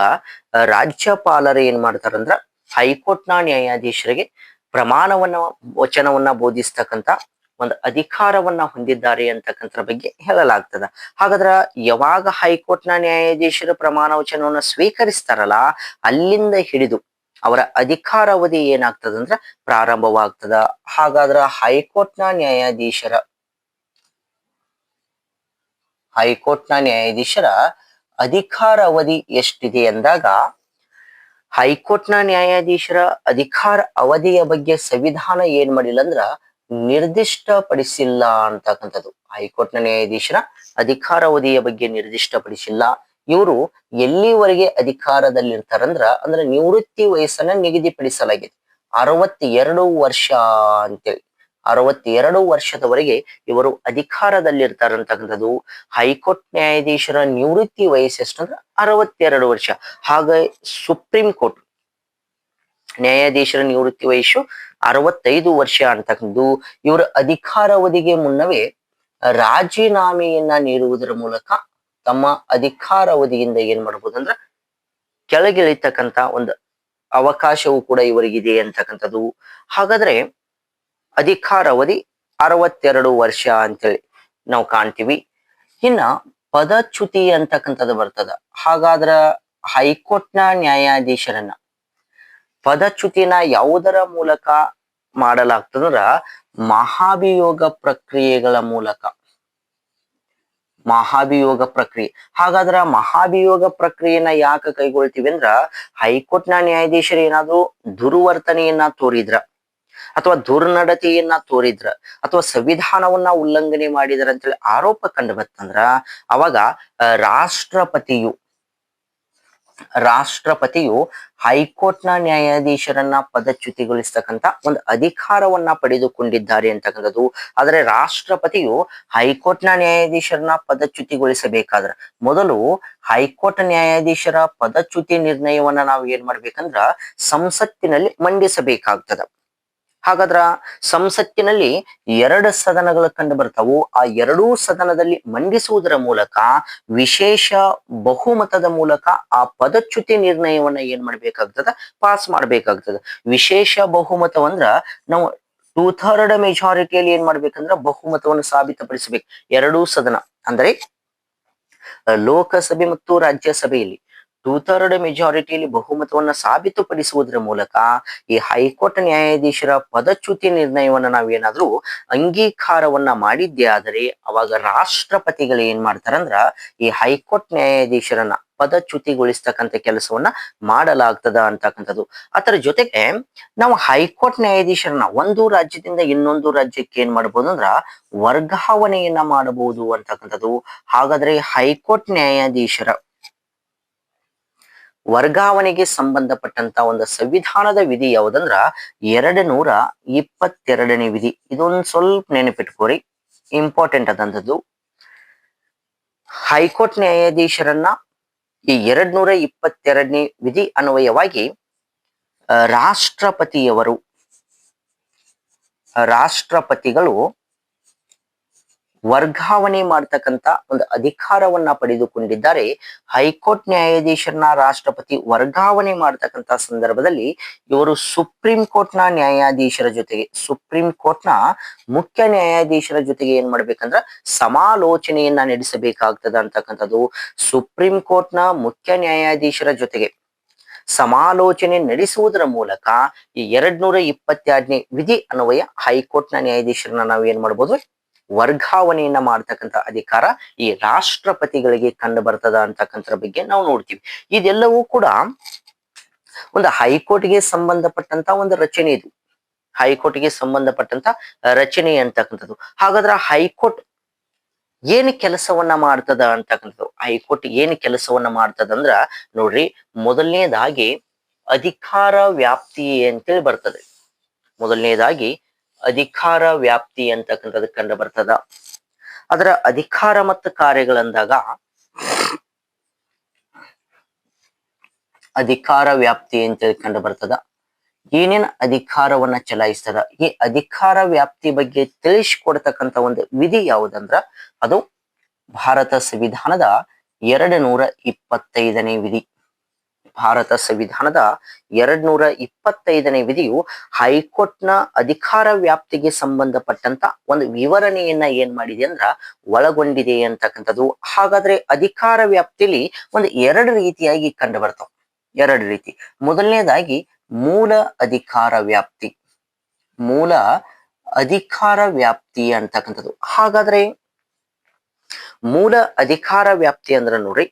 ರಾಜ್ಯಪಾಲರು ಏನ್ ಮಾಡ್ತಾರಂದ್ರ ಹೈಕೋರ್ಟ್ನ ನ್ಯಾಯಾಧೀಶರಿಗೆ ಪ್ರಮಾಣವನ್ನ, ವಚನವನ್ನ ಬೋಧಿಸ್ತಕ್ಕಂತ ಒಂದು ಅಧಿಕಾರವನ್ನ ಹೊಂದಿದ್ದಾರೆ ಅಂತಕ್ಕಂಥ ಬಗ್ಗೆ ಹೇಳಲಾಗ್ತದ. ಹಾಗಾದ್ರ ಯಾವಾಗ ಹೈಕೋರ್ಟ್ನ ನ್ಯಾಯಾಧೀಶರು ಪ್ರಮಾಣ ವಚನವನ್ನ ಸ್ವೀಕರಿಸ್ತಾರಲ್ಲ, ಅಲ್ಲಿಂದ ಹಿಡಿದು ಅವರ ಅಧಿಕಾರಾವಧಿ ಏನಾಗ್ತದಂದ್ರ ಪ್ರಾರಂಭವಾಗ್ತದ. ಹಾಗಾದ್ರ ಹೈಕೋರ್ಟ್ನ ನ್ಯಾಯಾಧೀಶರ ಹೈಕೋರ್ಟ್ನ ನ್ಯಾಯಾಧೀಶರ ಅಧಿಕಾರ ಅವಧಿ ಎಷ್ಟಿದೆ ಅಂದಾಗ ಹೈಕೋರ್ಟ್ನ ನ್ಯಾಯಾಧೀಶರ ಅಧಿಕಾರ ಅವಧಿಯ ಬಗ್ಗೆ ಸಂವಿಧಾನ ಏನ್ ಮಾಡಿಲ್ಲ ಅಂದ್ರ ನಿರ್ದಿಷ್ಟಪಡಿಸಿಲ್ಲ ಅಂತಕ್ಕಂಥದ್ದು. ಹೈಕೋರ್ಟ್ನ ನ್ಯಾಯಾಧೀಶರ ಅಧಿಕಾರ ಅವಧಿಯ ಬಗ್ಗೆ ನಿರ್ದಿಷ್ಟಪಡಿಸಿಲ್ಲ. ಇವರು ಎಲ್ಲಿವರೆಗೆ ಅಧಿಕಾರದಲ್ಲಿರ್ತಾರಂದ್ರ, ಅಂದ್ರೆ ನಿವೃತ್ತಿ ವಯಸ್ಸನ್ನ ನಿಗದಿಪಡಿಸಲಾಗಿದೆ. ಅರವತ್ತೆರಡು ವರ್ಷ ಅಂತೇಳಿ. ಅರವತ್ತೆರಡು ವರ್ಷದವರೆಗೆ ಇವರು ಅಧಿಕಾರದಲ್ಲಿರ್ತಾರಂತಕ್ಕಂಥದ್ದು. ಹೈಕೋರ್ಟ್ ನ್ಯಾಯಾಧೀಶರ ನಿವೃತ್ತಿ ವಯಸ್ಸು ಎಷ್ಟಂದ್ರೆ ಅರವತ್ತೆರಡು ವರ್ಷ. ಹಾಗೆ ಸುಪ್ರೀಂ ಕೋರ್ಟ್ ನ್ಯಾಯಾಧೀಶರ ನಿವೃತ್ತಿ ವಯಸ್ಸು ಅರವತ್ತೈದು ವರ್ಷ ಅಂತಕ್ಕಂಥದ್ದು. ಇವರ ಅಧಿಕಾರಾವಧಿಗೆ ಮುನ್ನವೇ ರಾಜೀನಾಮೆಯನ್ನ ನೀಡುವುದರ ಮೂಲಕ ತಮ್ಮ ಅಧಿಕಾರಾವಧಿಯಿಂದ ಏನ್ ಮಾಡಬಹುದು ಅಂದ್ರೆ ಕೆಳಗಿಳಿತಕ್ಕಂತ ಒಂದು ಅವಕಾಶವು ಕೂಡ ಇವರಿಗಿದೆ ಅಂತಕ್ಕಂಥದ್ದು. ಹಾಗಾದ್ರೆ ಅಧಿಕಾರಾವಧಿ ಅರವತ್ತೆರಡು ವರ್ಷ ಅಂತೇಳಿ ನಾವು ಕಾಣ್ತೀವಿ. ಇನ್ನ ಪದಚ್ಯುತಿ ಅಂತಕ್ಕಂಥದ್ದು ಬರ್ತದ. ಹಾಗಾದ್ರ ಹೈಕೋರ್ಟ್ನ ನ್ಯಾಯಾಧೀಶರನ್ನ ಪದಚ್ಯುತಿನ ಯಾವುದರ ಮೂಲಕ ಮಾಡಲಾಗ್ತದಂದ್ರ ಮಹಾಭಿಯೋಗ ಪ್ರಕ್ರಿಯೆಗಳ ಮೂಲಕ. ಮಹಾಭಿಯೋಗ ಪ್ರಕ್ರಿಯೆ. ಹಾಗಾದ್ರ ಮಹಾಭಿಯೋಗ ಪ್ರಕ್ರಿಯೆನ ಯಾಕೆ ಕೈಗೊಳ್ತೀವಿ ಅಂದ್ರ ಹೈಕೋರ್ಟ್ನ ನ್ಯಾಯಾಧೀಶರು ಏನಾದ್ರು ದುರ್ವರ್ತನೆಯನ್ನ ತೋರಿದ್ರ. ಅಥವಾ ದುರ್ನಡತೆಯನ್ನ ತೋರಿದ್ರ ಅಥವಾ ಸಂವಿಧಾನವನ್ನ ಉಲ್ಲಂಘನೆ ಮಾಡಿದ್ರ ಅಂತೇಳಿ ಆರೋಪ ಕಂಡು ಬತ್ತಂದ್ರ ಅವಾಗ ರಾಷ್ಟ್ರಪತಿಯು ರಾಷ್ಟ್ರಪತಿಯು ಹೈಕೋರ್ಟ್ನ ನ್ಯಾಯಾಧೀಶರನ್ನ ಪದಚ್ಯುತಿಗೊಳಿಸತಕ್ಕಂತ ಒಂದು ಅಧಿಕಾರವನ್ನ ಪಡೆದುಕೊಂಡಿದ್ದಾರೆ ಅಂತಕ್ಕಂಥದ್ದು. ಆದ್ರೆ ರಾಷ್ಟ್ರಪತಿಯು ಹೈಕೋರ್ಟ್ನ ನ್ಯಾಯಾಧೀಶರನ್ನ ಪದಚ್ಯುತಿಗೊಳಿಸಬೇಕಾದ್ರ, ಮೊದಲು ಹೈಕೋರ್ಟ್ ನ್ಯಾಯಾಧೀಶರ ಪದಚ್ಯುತಿ ನಿರ್ಣಯವನ್ನ ನಾವು ಏನ್ ಮಾಡ್ಬೇಕಂದ್ರ ಸಂಸತ್ತಿನಲ್ಲಿ ಮಂಡಿಸಬೇಕಾಗ್ತದ. ಹಾಗಾದ್ರ ಸಂಸತ್ತಿನಲ್ಲಿ ಎರಡು ಸದನಗಳು ಕಂಡು ಬರ್ತಾವು ಆ ಎರಡೂ ಸದನದಲ್ಲಿ ಮಂಡಿಸುವುದರ ಮೂಲಕ, ವಿಶೇಷ ಬಹುಮತದ ಮೂಲಕ ಆ ಪದಚ್ಯುತಿ ನಿರ್ಣಯವನ್ನ ಏನ್ ಮಾಡ್ಬೇಕಾಗ್ತದ? ಪಾಸ್ ಮಾಡ್ಬೇಕಾಗ್ತದ. ವಿಶೇಷ ಬಹುಮತವಂದ್ರ ನಾವು ಟೂ ಥರ್ಡ್ ಮೆಜಾರಿಟಿಯಲ್ಲಿ ಏನ್ ಮಾಡ್ಬೇಕಂದ್ರ ಬಹುಮತವನ್ನು ಸಾಬೀತಪಡಿಸಬೇಕು. ಎರಡೂ ಸದನ. ಅಂದ್ರೆ ಲೋಕಸಭೆ ಮತ್ತು ರಾಜ್ಯಸಭೆಯಲ್ಲಿ. ಟೂ ಥರ್ಡ್ ಮೆಜಾರಿಟಿಯಲ್ಲಿ ಬಹುಮತವನ್ನ ಸಾಬೀತುಪಡಿಸುವುದರ ಮೂಲಕ ಈ ಹೈಕೋರ್ಟ್ ನ್ಯಾಯಾಧೀಶರ ಪದಚ್ಯುತಿ ನಿರ್ಣಯವನ್ನ ನಾವೇನಾದ್ರೂ ಅಂಗೀಕಾರವನ್ನ ಮಾಡಿದ್ದೇ ಆದರೆ ಅವಾಗ ರಾಷ್ಟ್ರಪತಿಗಳು ಏನ್ ಮಾಡ್ತಾರಂದ್ರ ಈ ಹೈಕೋರ್ಟ್ ನ್ಯಾಯಾಧೀಶರನ್ನ ಪದಚ್ಯುತಿಗೊಳಿಸ್ತಕ್ಕಂಥ ಕೆಲಸವನ್ನ ಮಾಡಲಾಗ್ತದ ಅಂತಕ್ಕಂಥದ್ದು. ಅದರ ಜೊತೆಗೆ ನಾವು ಹೈಕೋರ್ಟ್ ನ್ಯಾಯಾಧೀಶರನ್ನ ಒಂದು ರಾಜ್ಯದಿಂದ ಇನ್ನೊಂದು ರಾಜ್ಯಕ್ಕೆ ಏನ್ ಮಾಡಬಹುದು ಅಂದ್ರ ವರ್ಗಾವಣೆಯನ್ನ ಮಾಡಬಹುದು ಅಂತಕ್ಕಂಥದ್ದು. ಹಾಗಾದ್ರೆ ಹೈಕೋರ್ಟ್ ನ್ಯಾಯಾಧೀಶರ ವರ್ಗಾವಣೆಗೆ ಸಂಬಂಧಪಟ್ಟಂತ ಒಂದು ಸಂವಿಧಾನದ ವಿಧಿ ಯಾವುದಂದ್ರ ಎರಡು ನೂರ ಇಪ್ಪತ್ತೆರಡನೇ ವಿಧಿ. ಇದೊಂದು ಸ್ವಲ್ಪ ನೆನಪಿಟ್ಕೋರಿ. ಇಂಪಾರ್ಟೆಂಟ್ ಆದಂಥದ್ದು. ಹೈಕೋರ್ಟ್ ನ್ಯಾಯಾಧೀಶರನ್ನ ಈ ಎರಡ್ ನೂರ ಇಪ್ಪತ್ತೆರಡನೇ ವಿಧಿ ಅನ್ವಯವಾಗಿ ರಾಷ್ಟ್ರಪತಿಯವರು, ರಾಷ್ಟ್ರಪತಿಗಳು ವರ್ಗಾವಣೆ ಮಾಡ್ತಕ್ಕಂತ ಒಂದು ಅಧಿಕಾರವನ್ನ ಪಡೆದುಕೊಂಡಿದ್ದಾರೆ. ಹೈಕೋರ್ಟ್ ನ್ಯಾಯಾಧೀಶರನ್ನ ರಾಷ್ಟ್ರಪತಿ ವರ್ಗಾವಣೆ ಮಾಡ್ತಕ್ಕಂತ ಸಂದರ್ಭದಲ್ಲಿ ಇವರು ಸುಪ್ರೀಂ ಕೋರ್ಟ್ನ ನ್ಯಾಯಾಧೀಶರ ಜೊತೆಗೆ, ಸುಪ್ರೀಂ ಕೋರ್ಟ್ನ ಮುಖ್ಯ ನ್ಯಾಯಾಧೀಶರ ಜೊತೆಗೆ ಏನ್ ಮಾಡ್ಬೇಕಂದ್ರ ಸಮಾಲೋಚನೆಯನ್ನ ನಡೆಸಬೇಕಾಗ್ತದ ಅಂತಕ್ಕಂಥದ್ದು. ಸುಪ್ರೀಂ ಕೋರ್ಟ್ನ ಮುಖ್ಯ ನ್ಯಾಯಾಧೀಶರ ಜೊತೆಗೆ ಸಮಾಲೋಚನೆ ನಡೆಸುವುದರ ಮೂಲಕ ಈ ಎರಡ್ ನೂರ ಇಪ್ಪತ್ತೆರಡನೇ ವಿಧಿ ಅನ್ವಯ ಹೈಕೋರ್ಟ್ನ ನ್ಯಾಯಾಧೀಶರನ್ನ ನಾವು ಏನ್ ಮಾಡ್ಬೋದು ವರ್ಗಾವಣೆಯನ್ನ ಮಾಡ್ತಕ್ಕಂಥ ಅಧಿಕಾರ ಈ ರಾಷ್ಟ್ರಪತಿಗಳಿಗೆ ಕಂಡು ಬರ್ತದ ಅಂತಕ್ಕಂಥ ಬಗ್ಗೆ ನಾವು ನೋಡ್ತೀವಿ. ಇದೆಲ್ಲವೂ ಕೂಡ ಒಂದು ಹೈಕೋರ್ಟ್ಗೆ ಸಂಬಂಧಪಟ್ಟಂತ ಒಂದು ರಚನೆ ಇದು. ಹೈಕೋರ್ಟ್ಗೆ ಸಂಬಂಧಪಟ್ಟಂತ ರಚನೆ ಅಂತಕ್ಕಂಥದ್ದು. ಹಾಗಾದ್ರೆ ಹೈಕೋರ್ಟ್ ಏನು ಕೆಲಸವನ್ನ ಮಾಡ್ತದ ಅಂತಕ್ಕಂಥದ್ದು? ಹೈಕೋರ್ಟ್ ಏನು ಕೆಲಸವನ್ನ ಮಾಡ್ತದ ಅಂದ್ರ ನೋಡ್ರಿ ಮೊದಲನೇದಾಗಿ ಅಧಿಕಾರ ವ್ಯಾಪ್ತಿ ಅಂತೇಳಿ ಬರ್ತದೆ. ಮೊದಲನೇದಾಗಿ ಅಧಿಕಾರ ವ್ಯಾಪ್ತಿ ಅಂತಕ್ಕಂಥದ್ದು ಕಂಡು ಬರ್ತದ. ಅದರ ಅಧಿಕಾರ ಮತ್ತು ಕಾರ್ಯಗಳಂದಾಗ ಅಧಿಕಾರ ವ್ಯಾಪ್ತಿ ಅಂತ ಕಂಡು ಬರ್ತದ. ಏನೇನ್ ಅಧಿಕಾರವನ್ನ ಚಲಾಯಿಸ್ತದ? ಈ ಅಧಿಕಾರ ವ್ಯಾಪ್ತಿ ಬಗ್ಗೆ ತಿಳಿಸಿಕೊಡ್ತಕ್ಕಂಥ ಒಂದು ವಿಧಿ ಯಾವುದಂದ್ರ ಅದು ಭಾರತ ಸಂವಿಧಾನದ ಎರಡು ನೂರ ಇಪ್ಪತ್ತೈದನೇ ವಿಧಿ. ಭಾರತ ಸಂವಿಧಾನದ ಎರಡ್ ನೂರ ಇಪ್ಪತ್ತೈದನೇ ವಿಧಿಯು ಹೈಕೋರ್ಟ್ನ ಅಧಿಕಾರ ವ್ಯಾಪ್ತಿಗೆ ಸಂಬಂಧಪಟ್ಟಂತ ಒಂದು ವಿವರಣೆಯನ್ನ ಏನ್ ಮಾಡಿದೆ ಅಂದ್ರ ಒಳಗೊಂಡಿದೆ ಅಂತಕ್ಕಂಥದ್ದು. ಹಾಗಾದ್ರೆ ಅಧಿಕಾರ ವ್ಯಾಪ್ತಿಲಿ ಒಂದು ಎರಡು ರೀತಿಯಾಗಿ ಕಂಡು ಬರ್ತಾವ ಎರಡು ರೀತಿ. ಮೊದಲನೇದಾಗಿ ಮೂಲ ಅಧಿಕಾರ ವ್ಯಾಪ್ತಿ. ಮೂಲ ಅಧಿಕಾರ ವ್ಯಾಪ್ತಿ ಅಂತಕ್ಕಂಥದ್ದು. ಹಾಗಾದ್ರೆ ಮೂಲ ಅಧಿಕಾರ ವ್ಯಾಪ್ತಿ ಅಂದ್ರ ನೋಡ್ರಿ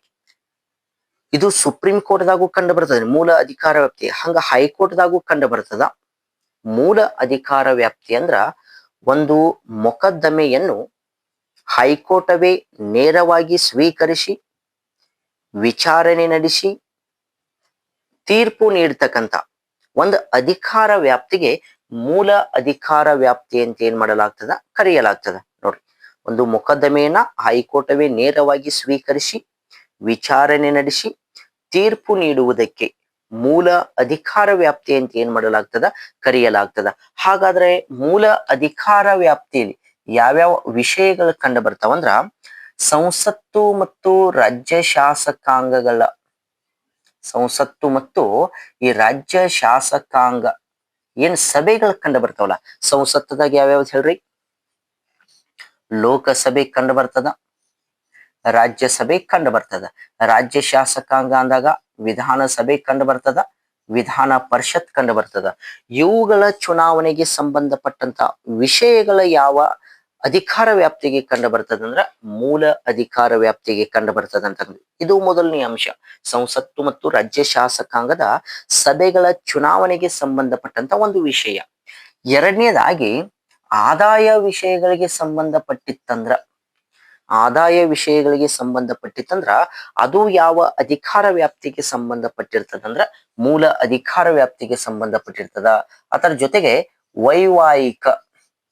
ಇದು ಸುಪ್ರೀಂ ಕೋರ್ಟ್ದಾಗೂ ಕಂಡು ಬರ್ತದೆ ಮೂಲ ಅಧಿಕಾರ ವ್ಯಾಪ್ತಿ. ಹಂಗ ಹೈಕೋರ್ಟ್ದಾಗೂ ಕಂಡು ಬರ್ತದ ಮೂಲ ಅಧಿಕಾರ ವ್ಯಾಪ್ತಿ ಅಂದ್ರ ಒಂದು ಮೊಕದ್ದಮೆಯನ್ನು ಹೈಕೋರ್ಟವೇ ನೇರವಾಗಿ ಸ್ವೀಕರಿಸಿ, ವಿಚಾರಣೆ ನಡೆಸಿ, ತೀರ್ಪು ನೀಡ್ತಕ್ಕಂಥ ಒಂದು ಅಧಿಕಾರ ವ್ಯಾಪ್ತಿಗೆ ಮೂಲ ಅಧಿಕಾರ ವ್ಯಾಪ್ತಿ ಅಂತ ಏನ್ ಮಾಡಲಾಗ್ತದ? ಕರೆಯಲಾಗ್ತದ. ನೋಡ್ರಿ, ಒಂದು ಮೊಕದ್ದಮೆಯನ್ನ ಹೈಕೋರ್ಟವೇ ನೇರವಾಗಿ ಸ್ವೀಕರಿಸಿ, ವಿಚಾರಣೆ ನಡೆಸಿ ತೀರ್ಪು ನೀಡುವುದಕ್ಕೆ ಮೂಲ ಅಧಿಕಾರ ವ್ಯಾಪ್ತಿ ಅಂತ ಏನ್ ಮಾಡಲಾಗ್ತದ? ಕರೆಯಲಾಗ್ತದ. ಹಾಗಾದ್ರೆ ಮೂಲ ಅಧಿಕಾರ ವ್ಯಾಪ್ತಿಯಲ್ಲಿ ಯಾವ್ಯಾವ ವಿಷಯಗಳು ಕಂಡು ಬರ್ತಾವಂದ್ರ ಸಂಸತ್ತು ಮತ್ತು ರಾಜ್ಯ ಶಾಸಕಾಂಗಗಳ ಸಂಸತ್ತು ಮತ್ತು ಈ ರಾಜ್ಯ ಶಾಸಕಾಂಗ ಏನ್ ಸಭೆಗಳು ಕಂಡು ಬರ್ತಾವಲ್ಲ? ಸಂಸತ್ತದಾಗ ಯಾವ್ಯಾವ್ದು ಹೇಳ್ರಿ? ಲೋಕಸಭೆ ಕಂಡು ಬರ್ತದ. ರಾಜ್ಯಸಭೆ ಕಂಡು ಬರ್ತದ. ರಾಜ್ಯ ಶಾಸಕಾಂಗ ಅಂದಾಗ ವಿಧಾನಸಭೆ ಕಂಡು ಬರ್ತದ, ವಿಧಾನ ಪರಿಷತ್ ಕಂಡು ಬರ್ತದ. ಇವುಗಳ ಚುನಾವಣೆಗೆ ಸಂಬಂಧಪಟ್ಟಂತ ವಿಷಯಗಳ ಯಾವ ಅಧಿಕಾರ ವ್ಯಾಪ್ತಿಗೆ ಕಂಡು ಬರ್ತದ ಅಂದ್ರ ಮೂಲ ಅಧಿಕಾರ ವ್ಯಾಪ್ತಿಗೆ ಕಂಡು ಬರ್ತದ ಅಂತ ಇದು ಮೊದಲನೇ ಅಂಶ. ಸಂಸತ್ತು ಮತ್ತು ರಾಜ್ಯ ಶಾಸಕಾಂಗದ ಸಭೆಗಳ ಚುನಾವಣೆಗೆ ಸಂಬಂಧಪಟ್ಟಂತ ಒಂದು ವಿಷಯ. ಎರಡನೇದಾಗಿ ಆದಾಯ ವಿಷಯಗಳಿಗೆ ಸಂಬಂಧಪಟ್ಟಿತ್ತಂದ್ರ ಆದಾಯ ವಿಷಯಗಳಿಗೆ ಸಂಬಂಧಪಟ್ಟಿತ್ತಂದ್ರ ಅದು ಯಾವ ಅಧಿಕಾರ ವ್ಯಾಪ್ತಿಗೆ ಸಂಬಂಧಪಟ್ಟಿರ್ತದಂದ್ರ ಮೂಲ ಅಧಿಕಾರ ವ್ಯಾಪ್ತಿಗೆ ಸಂಬಂಧಪಟ್ಟಿರ್ತದ. ಅದರ ಜೊತೆಗೆ ವೈವಾಹಿಕ,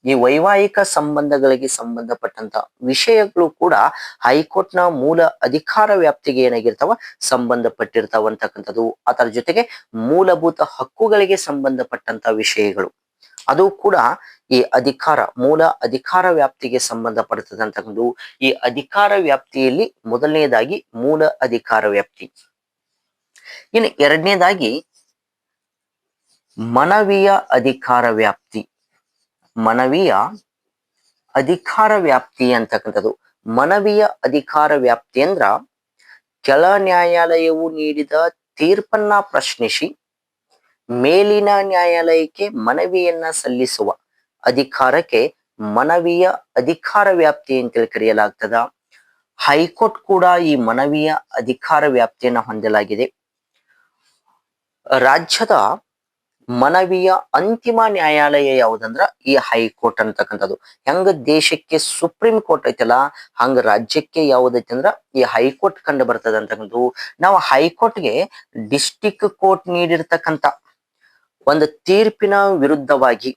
ಈ ವೈವಾಹಿಕ ಸಂಬಂಧಗಳಿಗೆ ಸಂಬಂಧಪಟ್ಟಂತ ವಿಷಯಗಳು ಕೂಡ ಹೈಕೋರ್ಟ್ನ ಮೂಲ ಅಧಿಕಾರ ವ್ಯಾಪ್ತಿಗೆ ಏನಾಗಿರ್ತಾವ? ಸಂಬಂಧಪಟ್ಟಿರ್ತಾವ ಅಂತಕ್ಕಂಥದ್ದು. ಅದರ ಜೊತೆಗೆ ಮೂಲಭೂತ ಹಕ್ಕುಗಳಿಗೆ ಸಂಬಂಧಪಟ್ಟಂತ ವಿಷಯಗಳು. ಅದು ಕೂಡ ಈ ಅಧಿಕಾರ ಮೂಲ ಅಧಿಕಾರ ವ್ಯಾಪ್ತಿಗೆ ಸಂಬಂಧಪಡುತ್ತದೆ ಅಂತಕ್ಕಂಥದ್ದು ಈ ಅಧಿಕಾರ ವ್ಯಾಪ್ತಿಯಲ್ಲಿ ಮೊದಲನೇದಾಗಿ ಮೂಲ ಅಧಿಕಾರ ವ್ಯಾಪ್ತಿ. ಇನ್ನು ಎರಡನೇದಾಗಿ ಮನವಿಯ ಅಧಿಕಾರ ವ್ಯಾಪ್ತಿ. ಮನವಿಯ ಅಧಿಕಾರ ವ್ಯಾಪ್ತಿ ಅಂತಕ್ಕಂಥದ್ದು. ಮನವಿಯ ಅಧಿಕಾರ ವ್ಯಾಪ್ತಿ ಅಂದ್ರ ಕೆಳ ನ್ಯಾಯಾಲಯವು ನೀಡಿದ ತೀರ್ಪನ್ನ ಪ್ರಶ್ನಿಸಿ ಮೇಲಿನ ನ್ಯಾಯಾಲಯಕ್ಕೆ ಮನವಿಯನ್ನ ಸಲ್ಲಿಸುವ. ಅಧಿಕಾರಕ್ಕೆ ಮನವಿಯ ಅಧಿಕಾರ ವ್ಯಾಪ್ತಿ ಅಂತೇಳಿ ಕರೆಯಲಾಗ್ತದ. ಹೈಕೋರ್ಟ್ ಕೂಡ ಈ ಮನವಿಯ ಅಧಿಕಾರ ವ್ಯಾಪ್ತಿಯನ್ನ ಹೊಂದಲಾಗಿದೆ. ರಾಜ್ಯದ ಮನವಿಯ ಅಂತಿಮ ನ್ಯಾಯಾಲಯ ಯಾವುದಂದ್ರ ಈ ಹೈಕೋರ್ಟ್ ಅಂತಕ್ಕಂಥದ್ದು ಹೆಂಗ ದೇಶಕ್ಕೆ ಸುಪ್ರೀಂ ಕೋರ್ಟ್ ಐತಲ್ಲ, ಹಂಗ ರಾಜ್ಯಕ್ಕೆ ಯಾವ್ದೈತಿ ಅಂದ್ರ ಈ ಹೈಕೋರ್ಟ್ ಕಂಡು ಬರ್ತದ ಅಂತಕ್ಕಂಥದ್ದು. ನಾವು ಹೈಕೋರ್ಟ್ಗೆ ಡಿಸ್ಟಿಕ್ ಕೋರ್ಟ್ ನೀಡಿರ್ತಕ್ಕಂಥ ಒಂದು ತೀರ್ಪಿನ ವಿರುದ್ಧವಾಗಿ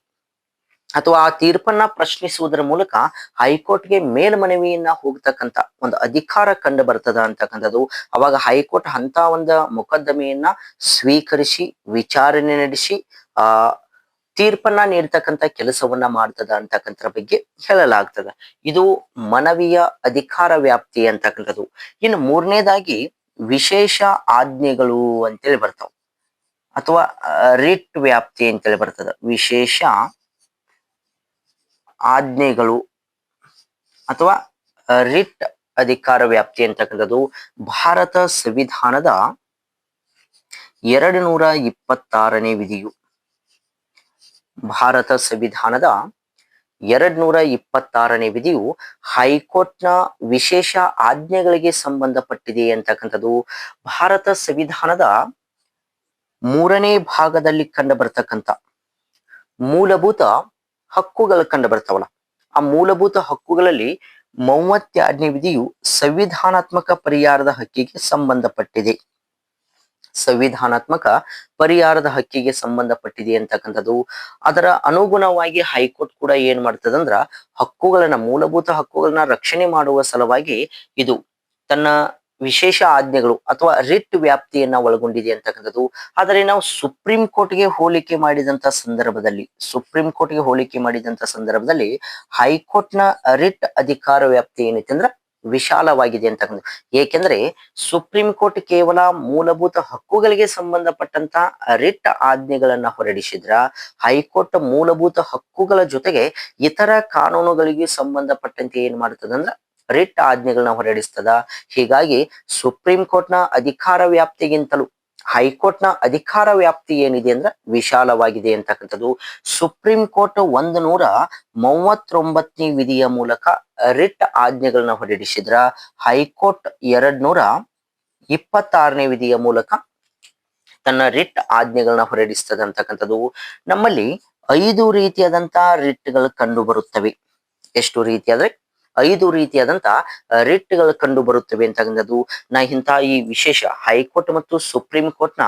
ಅಥವಾ ಆ ತೀರ್ಪನ್ನ ಪ್ರಶ್ನಿಸುವುದರ ಮೂಲಕ ಹೈಕೋರ್ಟ್ಗೆ ಮೇಲ್ಮನವಿಯನ್ನ ಹೋಗ್ತಕ್ಕಂತ ಒಂದು ಅಧಿಕಾರ ಕಂಡು ಬರ್ತದ ಅಂತಕ್ಕಂಥದ್ದು. ಅವಾಗ ಹೈಕೋರ್ಟ್ ಅಂತ ಒಂದು ಮೊಕದ್ದಮೆಯನ್ನ ಸ್ವೀಕರಿಸಿ, ವಿಚಾರಣೆ ನಡೆಸಿ, ಆ, ತೀರ್ಪನ್ನ ನೀಡ್ತಕ್ಕಂತ ಕೆಲಸವನ್ನ ಮಾಡ್ತದ ಅಂತಕ್ಕಂಥ ಬಗ್ಗೆ ಹೇಳಲಾಗ್ತದ. ಇದು ಮನವಿಯ ಅಧಿಕಾರ ವ್ಯಾಪ್ತಿ ಅಂತಕ್ಕಂಥದ್ದು. ಇನ್ನು ಮೂರನೇದಾಗಿ ವಿಶೇಷ ಆಜ್ಞೆಗಳು ಅಂತೇಳಿ ಬರ್ತಾವ. ಅಥವಾ ರಿಟ್ ವ್ಯಾಪ್ತಿ ಅಂತೇಳಿ ಬರ್ತದ. ವಿಶೇಷ ಆಜ್ಞೆಗಳು ಅಥವಾ ರಿಟ್ ಅಧಿಕಾರ ವ್ಯಾಪ್ತಿ ಅಂತಕ್ಕಂಥದ್ದು ಭಾರತ ಸಂವಿಧಾನದ ಎರಡು ನೂರ ಇಪ್ಪತ್ತಾರನೇ ವಿಧಿಯು. ಭಾರತ ಸಂವಿಧಾನದ ಎರಡ್ ನೂರ ಇಪ್ಪತ್ತಾರನೇ ವಿಧಿಯು ಹೈಕೋರ್ಟ್ನ ವಿಶೇಷ ಆಜ್ಞೆಗಳಿಗೆ ಸಂಬಂಧಪಟ್ಟಿದೆ ಅಂತಕ್ಕಂಥದ್ದು. ಭಾರತ ಸಂವಿಧಾನದ ಮೂರನೇ ಭಾಗದಲ್ಲಿ ಕಂಡು ಬರ್ತಕ್ಕಂಥ ಮೂಲಭೂತ ಹಕ್ಕುಗಳು ಕಂಡು ಬರ್ತಾವಲ್ಲ ಆ ಮೂಲಭೂತ ಹಕ್ಕುಗಳಲ್ಲಿ ಮೂವತ್ತೆರಡನೇ ವಿಧಿಯು ಸಂವಿಧಾನಾತ್ಮಕ ಪರಿಹಾರದ ಹಕ್ಕಿಗೆ ಸಂಬಂಧಪಟ್ಟಿದೆ. ಸಂವಿಧಾನಾತ್ಮಕ ಪರಿಹಾರದ ಹಕ್ಕಿಗೆ ಸಂಬಂಧಪಟ್ಟಿದೆ ಅಂತಕ್ಕಂಥದ್ದು. ಅದರ ಅನುಗುಣವಾಗಿ ಹೈಕೋರ್ಟ್ ಕೂಡ ಏನ್ ಮಾಡ್ತದಂದ್ರ ಹಕ್ಕುಗಳನ್ನ, ಮೂಲಭೂತ ಹಕ್ಕುಗಳನ್ನ ರಕ್ಷಣೆ ಮಾಡುವ ಸಲುವಾಗಿ ಇದು ತನ್ನ ವಿಶೇಷ ಆಜ್ಞೆಗಳು ಅಥವಾ ರಿಟ್ ವ್ಯಾಪ್ತಿಯನ್ನ ಒಳಗೊಂಡಿದೆ ಅಂತಕ್ಕಂಥದ್ದು. ಆದರೆ ನಾವು ಸುಪ್ರೀಂ ಕೋರ್ಟ್ಗೆ ಹೋಲಿಕೆ ಮಾಡಿದಂತ ಸಂದರ್ಭದಲ್ಲಿ, ಸುಪ್ರೀಂ ಕೋರ್ಟ್ಗೆ ಹೋಲಿಕೆ ಮಾಡಿದಂತ ಸಂದರ್ಭದಲ್ಲಿ ಹೈಕೋರ್ಟ್ನ ರಿಟ್ ಅಧಿಕಾರ ವ್ಯಾಪ್ತಿ ಏನೈತೆ ಅಂದ್ರೆ ವಿಶಾಲವಾಗಿದೆ ಅಂತಕ್ಕಂಥದ್ದು. ಏಕೆಂದ್ರೆ ಸುಪ್ರೀಂ ಕೋರ್ಟ್ ಕೇವಲ ಮೂಲಭೂತ ಹಕ್ಕುಗಳಿಗೆ ಸಂಬಂಧಪಟ್ಟಂತ ರಿಟ್ ಆಜ್ಞೆಗಳನ್ನ ಹೊರಡಿಸಿದ್ರ, ಹೈಕೋರ್ಟ್ ಮೂಲಭೂತ ಹಕ್ಕುಗಳ ಜೊತೆಗೆ ಇತರ ಕಾನೂನುಗಳಿಗೆ ಸಂಬಂಧಪಟ್ಟಂತೆ ಏನ್ ಮಾಡ್ತದಂದ್ರ ರಿಟ್ ಆಜ್ಞೆಗಳನ್ನ ಹೊರಡಿಸ್ತದ. ಹೀಗಾಗಿ ಸುಪ್ರೀಂ ಕೋರ್ಟ್ನ ಅಧಿಕಾರ ವ್ಯಾಪ್ತಿಗಿಂತಲೂ, ಹೈಕೋರ್ಟ್ನ ಅಧಿಕಾರ ವ್ಯಾಪ್ತಿ ಏನಿದೆ ಅಂದ್ರೆ ವಿಶಾಲವಾಗಿದೆ ಅಂತಕ್ಕಂಥದ್ದು. ಸುಪ್ರೀಂ ಕೋರ್ಟ್ ಒಂದು ನೂರ ಮೂವತ್ತೊಂಬತ್ತನೇ ವಿಧಿಯ ಮೂಲಕ ರಿಟ್ ಆಜ್ಞೆಗಳನ್ನ ಹೊರಡಿಸಿದ್ರ. ಹೈಕೋರ್ಟ್ ಎರಡ್ ನೂರ ಇಪ್ಪತ್ತಾರನೇ ವಿಧಿಯ ಮೂಲಕ ತನ್ನ ರಿಟ್ ಆಜ್ಞೆಗಳನ್ನ ಹೊರಡಿಸ್ತದ ಅಂತಕ್ಕಂಥದ್ದು. ನಮ್ಮಲ್ಲಿ ಐದು ರೀತಿಯಾದಂತಹ ರಿಟ್ಗಳು ಕಂಡು ಬರುತ್ತವೆ. ಎಷ್ಟು ರೀತಿ ಆದ್ರೆ ಐದು ರೀತಿಯಾದಂತಹ ರಿಟ್ಗಳು ಕಂಡು ಬರುತ್ತವೆ ಅಂತಕ್ಕಂಥದ್ದು. ನಾ ಇಂಥ ಈ ವಿಶೇಷ ಹೈಕೋರ್ಟ್ ಮತ್ತು ಸುಪ್ರೀಂ ಕೋರ್ಟ್ನ